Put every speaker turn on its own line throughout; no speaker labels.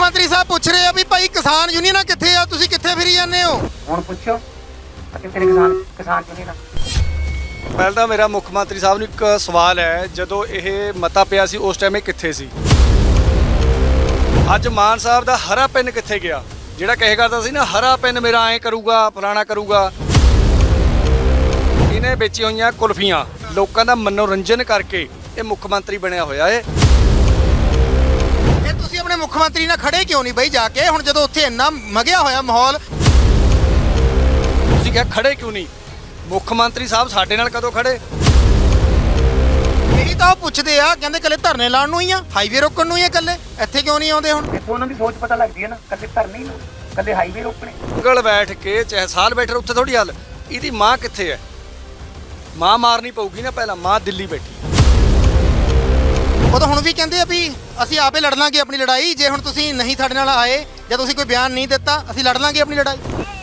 ਮੰਤਰੀ ਸਾਹਿਬ ਪੁੱਛ ਰਹੇ ਆ ਵੀ ਭਾਈ ਕਿਸਾਨ ਯੂਨੀਅਨਾਂ ਕਿੱਥੇ ਆ? ਤੁਸੀਂ ਕਿੱਥੇ ਫਿਰੀ ਜਾਂਦੇ ਹੋ?
ਹੁਣ ਪੁੱਛੋ। ਕਿ ਤੇਰੇ ਕਿਸਾਨ ਕਿਸਾਨ ਚੁਣੀ ਨਾ
ਪਹਿਲਾਂ ਤਾਂ ਮੇਰਾ ਮੁੱਖ ਮੰਤਰੀ ਸਾਹਿਬ ਨੂੰ ਇੱਕ ਸਵਾਲ ਹੈ ਜਦੋਂ ਇਹ ਮਤਾ ਪਿਆ ਸੀ ਉਸ ਟਾਈਮ ਇਹ ਕਿੱਥੇ ਸੀ? ਅੱਜ ਮਾਨ ਸਾਹਿਬ ਦਾ ਹਰਾ ਪੈਨ ਕਿੱਥੇ ਗਿਆ? ਜਿਹੜਾ ਕਹੇ ਕਰਦਾ ਸੀ ਨਾ ਹਰਾ ਪੈਨ ਮੇਰਾ ਐ ਕਰੂਗਾ ਫਲਾਣਾ ਕਰੂਗਾ। ਇਹਨੇ ਵੇਚੀ ਹੋਈਆਂ ਕੁਲਫੀਆਂ ਲੋਕਾਂ ਦਾ ਮਨੋਰੰਜਨ ਕਰਕੇ ਇਹ ਮੁੱਖ ਮੰਤਰੀ ਬਣਿਆ ਹੋਇਆ ਏ।
ਆਪਣੇ ਮੁੱਖ ਮੰਤਰੀ ਨਾਲ ਖੜੇ ਕਿਉਂ ਨਹੀਂ ਬਈ ਜਾ ਕੇ? ਹੁਣ ਜਦੋਂ ਉੱਥੇ ਇੰਨਾ ਮਗਿਆ ਹੋਇਆ ਮਾਹੌਲ।
ਤੁਸੀਂ ਕਿਹਾ ਖੜੇ ਕਿਉਂ ਨਹੀਂ? ਮੁੱਖ ਮੰਤਰੀ ਸਾਹਿਬ ਸਾਡੇ ਨਾਲ ਕਦੋਂ ਖੜੇ?
ਇਹੀ ਤਾਂ ਉਹ ਪੁੱਛਦੇ ਆ ਕਹਿੰਦੇ ਕੱਲੇ ਧਰਨੇ ਲਾਉਣ ਨੂੰ ਹੀ ਆ ਹਾਈਵੇ ਰੋਕਣ ਨੂੰ ਹੀ ਆ ਕੱਲੇ ਇੱਥੇ ਕਿਉਂ ਨਹੀਂ ਆਉਂਦੇ ਹੁਣ?
ਇੱਥੋਂ ਉਹਨਾਂ ਦੀ ਸੋਚ ਪਤਾ ਲੱਗਦੀ ਹੈ ਨਾ ਕੱਲੇ ਧਰਨੇ ਹੀ ਨਾ ਕੱਲੇ ਹਾਈਵੇ ਰੋਕਣੇ।
ਉਂਗਲ ਬੈਠ ਕੇ ਚਾਹੇ ਸਾਲ ਬੈਠੇ ਉੱਥੇ ਥੋੜੀ ਹੱਲ। ਇਹਦੀ ਮਾਂ ਕਿੱਥੇ ਹੈ? ਮਾਂ ਮਾਰਨੀ ਪਊਗੀ ਨਾ ਪਹਿਲਾਂ ਮਾਂ ਦਿੱਲੀ ਬੈਠੀ।
ਉਹ ਤਾਂ ਹੁਣ ਵੀ ਕਹਿੰਦੇ ਆ ਵੀ ਅਸੀਂ ਆਪੇ ਲੜ ਲਾਂਗੇ ਆਪਣੀ ਲੜਾਈ ਜੇ ਹੁਣ ਤੁਸੀਂ ਨਹੀਂ ਸਾਡੇ ਨਾਲ ਆਏ ਜਾਂ ਤੁਸੀਂ ਕੋਈ ਬਿਆਨ ਨਹੀਂ ਦਿੱਤਾ ਅਸੀਂ ਲੜ ਲਾਂਗੇ ਆਪਣੀ ਲੜਾਈ।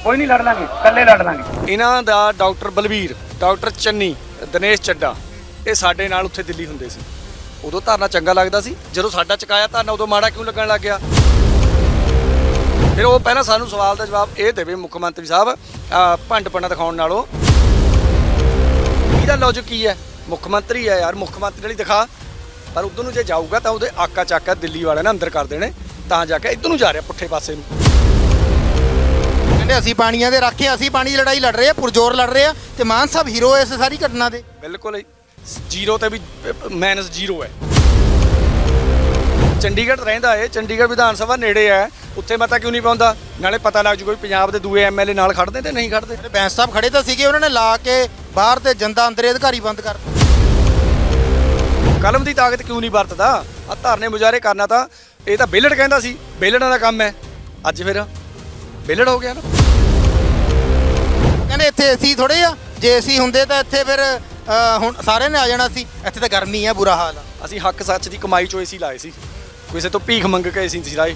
ਕੋਈ ਨਹੀਂ ਲੜ ਲਾਂਗੇ ਕੱਲੇ ਲੜ ਲਾਂਗੇ।
ਇਹਨਾਂ ਦਾ ਡਾਕਟਰ ਬਲਵੀਰ ਡਾਕਟਰ ਚੰਨੀ ਦਿਨੇਸ਼ ਚੱਡਾ ਇਹ ਸਾਡੇ ਨਾਲ ਉੱਥੇ ਦਿੱਲੀ ਹੁੰਦੇ ਸੀ। ਉਦੋਂ ਧਰਨਾ ਚੰਗਾ ਲੱਗਦਾ ਸੀ ਜਦੋਂ ਸਾਡਾ ਚਕਾਇਆ ਧਰਨਾ ਉਦੋਂ ਮਾੜਾ ਕਿਉਂ ਲੱਗਣ ਲੱਗ ਗਿਆ? ਫਿਰ ਉਹ ਪਹਿਲਾਂ ਸਾਨੂੰ ਸਵਾਲ ਦਾ ਜਵਾਬ ਇਹ ਦੇਵੇ ਮੁੱਖ ਮੰਤਰੀ ਸਾਹਿਬ ਭੰਡ ਪੰਨਾ ਦਿਖਾਉਣ ਨਾਲੋਂ। ਇਹਦਾ ਲੌਜਿਕ ਕੀ ਹੈ? ਮੁੱਖ ਮੰਤਰੀ ਹੈ ਯਾਰ ਮੁੱਖ ਮੰਤਰੀ ਵਾਲੀ ਦਿਖਾ। ਪਰ ਉਧਰ ਨੂੰ ਜੇ ਜਾਊਗਾ ਤਾਂ ਉਹਦੇ ਆਕਾ ਚਾਕਾ ਦਿੱਲੀ ਵਾਲਿਆਂ ਨੇ ਅੰਦਰ ਕਰ ਦੇਣੇ ਤਾਂ ਜਾ ਕੇ ਇਧਰ ਨੂੰ ਜਾ ਰਿਹਾ ਪੁੱਠੇ ਪਾਸੇ ਨੂੰ।
ਕਹਿੰਦੇ ਅਸੀਂ ਪਾਣੀਆਂ ਦੇ ਰਾਖੇ ਅਸੀਂ ਪਾਣੀ ਦੀ ਲੜਾਈ ਲੜ ਰਹੇ ਆ ਪੁਰਜੋਰ ਲੜ ਰਹੇ ਆ ਤੇ ਮਾਨ ਸਾਹਿਬ ਹੀਰੋ ਇਸ ਸਾਰੀ ਘਟਨਾ ਦੇ।
ਬਿਲਕੁਲ ਹੀ ਜ਼ੀਰੋ ਤੇ ਵੀ ਮਾਈਨਸ ਜ਼ੀਰੋ ਹੈ ਚੰਡੀਗੜ੍ਹ ਰਹਿੰਦਾ ਏ ਚੰਡੀਗੜ੍ਹ ਵਿਧਾਨ ਸਭਾ ਨੇੜੇ ਹੈ ਉੱਥੇ ਮਤਾ ਕਿਉਂ ਨਹੀਂ ਪਾਉਂਦਾ? ਨਾਲੇ ਪਤਾ ਲੱਗ ਜੂਗਾ ਵੀ ਪੰਜਾਬ ਦੇ ਦੂਏ ਐਮਐਲਏ ਨਾਲ ਖੜਦੇ ਤੇ ਨਹੀਂ ਖੜਦੇ।
ਬੈਂਸ ਸਾਹਿਬ ਖੜੇ ਤਾਂ ਸੀਗੇ ਉਹਨਾਂ ਨੇ ਲਾ ਕੇ ਬਾਹਰ ਤੇ ਜਨਤਾ ਅੰਦਰੇ ਅਧਿਕਾਰੀ ਬੰਦ ਕਰ ਦਿੱਤੇ।
ਕਲਮ ਦੀ ਤਾਕਤ ਕਿਉਂ ਨਹੀਂ ਵਰਤਦਾ? ਆ ਧਰਨੇ ਮੁਜ਼ਾਹਰੇ ਕਰਨਾ ਤਾਂ ਇਹ ਤਾਂ ਬੇਲੜ ਕਹਿੰਦਾ ਸੀ ਬੇਲੜਾਂ ਦਾ ਕੰਮ ਹੈ। ਅੱਜ ਫਿਰ ਬੇਲੜ ਹੋ ਗਿਆ ਨਾ।
ਕਹਿੰਦੇ ਇੱਥੇ ਏਸੀ ਥੋੜੇ ਆ ਜੇ ਏਸੀ ਹੁੰਦੇ ਤਾਂ ਇੱਥੇ ਫਿਰ ਅਹ, ਹੁਣ ਸਾਰਿਆਂ ਨੇ ਆ ਜਾਣਾ ਸੀ। ਇੱਥੇ ਤਾਂ ਗਰਮੀ ਆ ਬੁਰਾ ਹਾਲ ਆ।
ਅਸੀਂ ਹੱਕ ਸੱਚ ਦੀ ਕਮਾਈ ਚੋਂ ਏਸੀ ਲਾਏ ਸੀ। ਕਿਸੇ ਤੋਂ ਭੀਖ ਮੰਗ ਕੇ ਏਸੀ ਨਹੀਂ ਸੀ ਲਾਏ।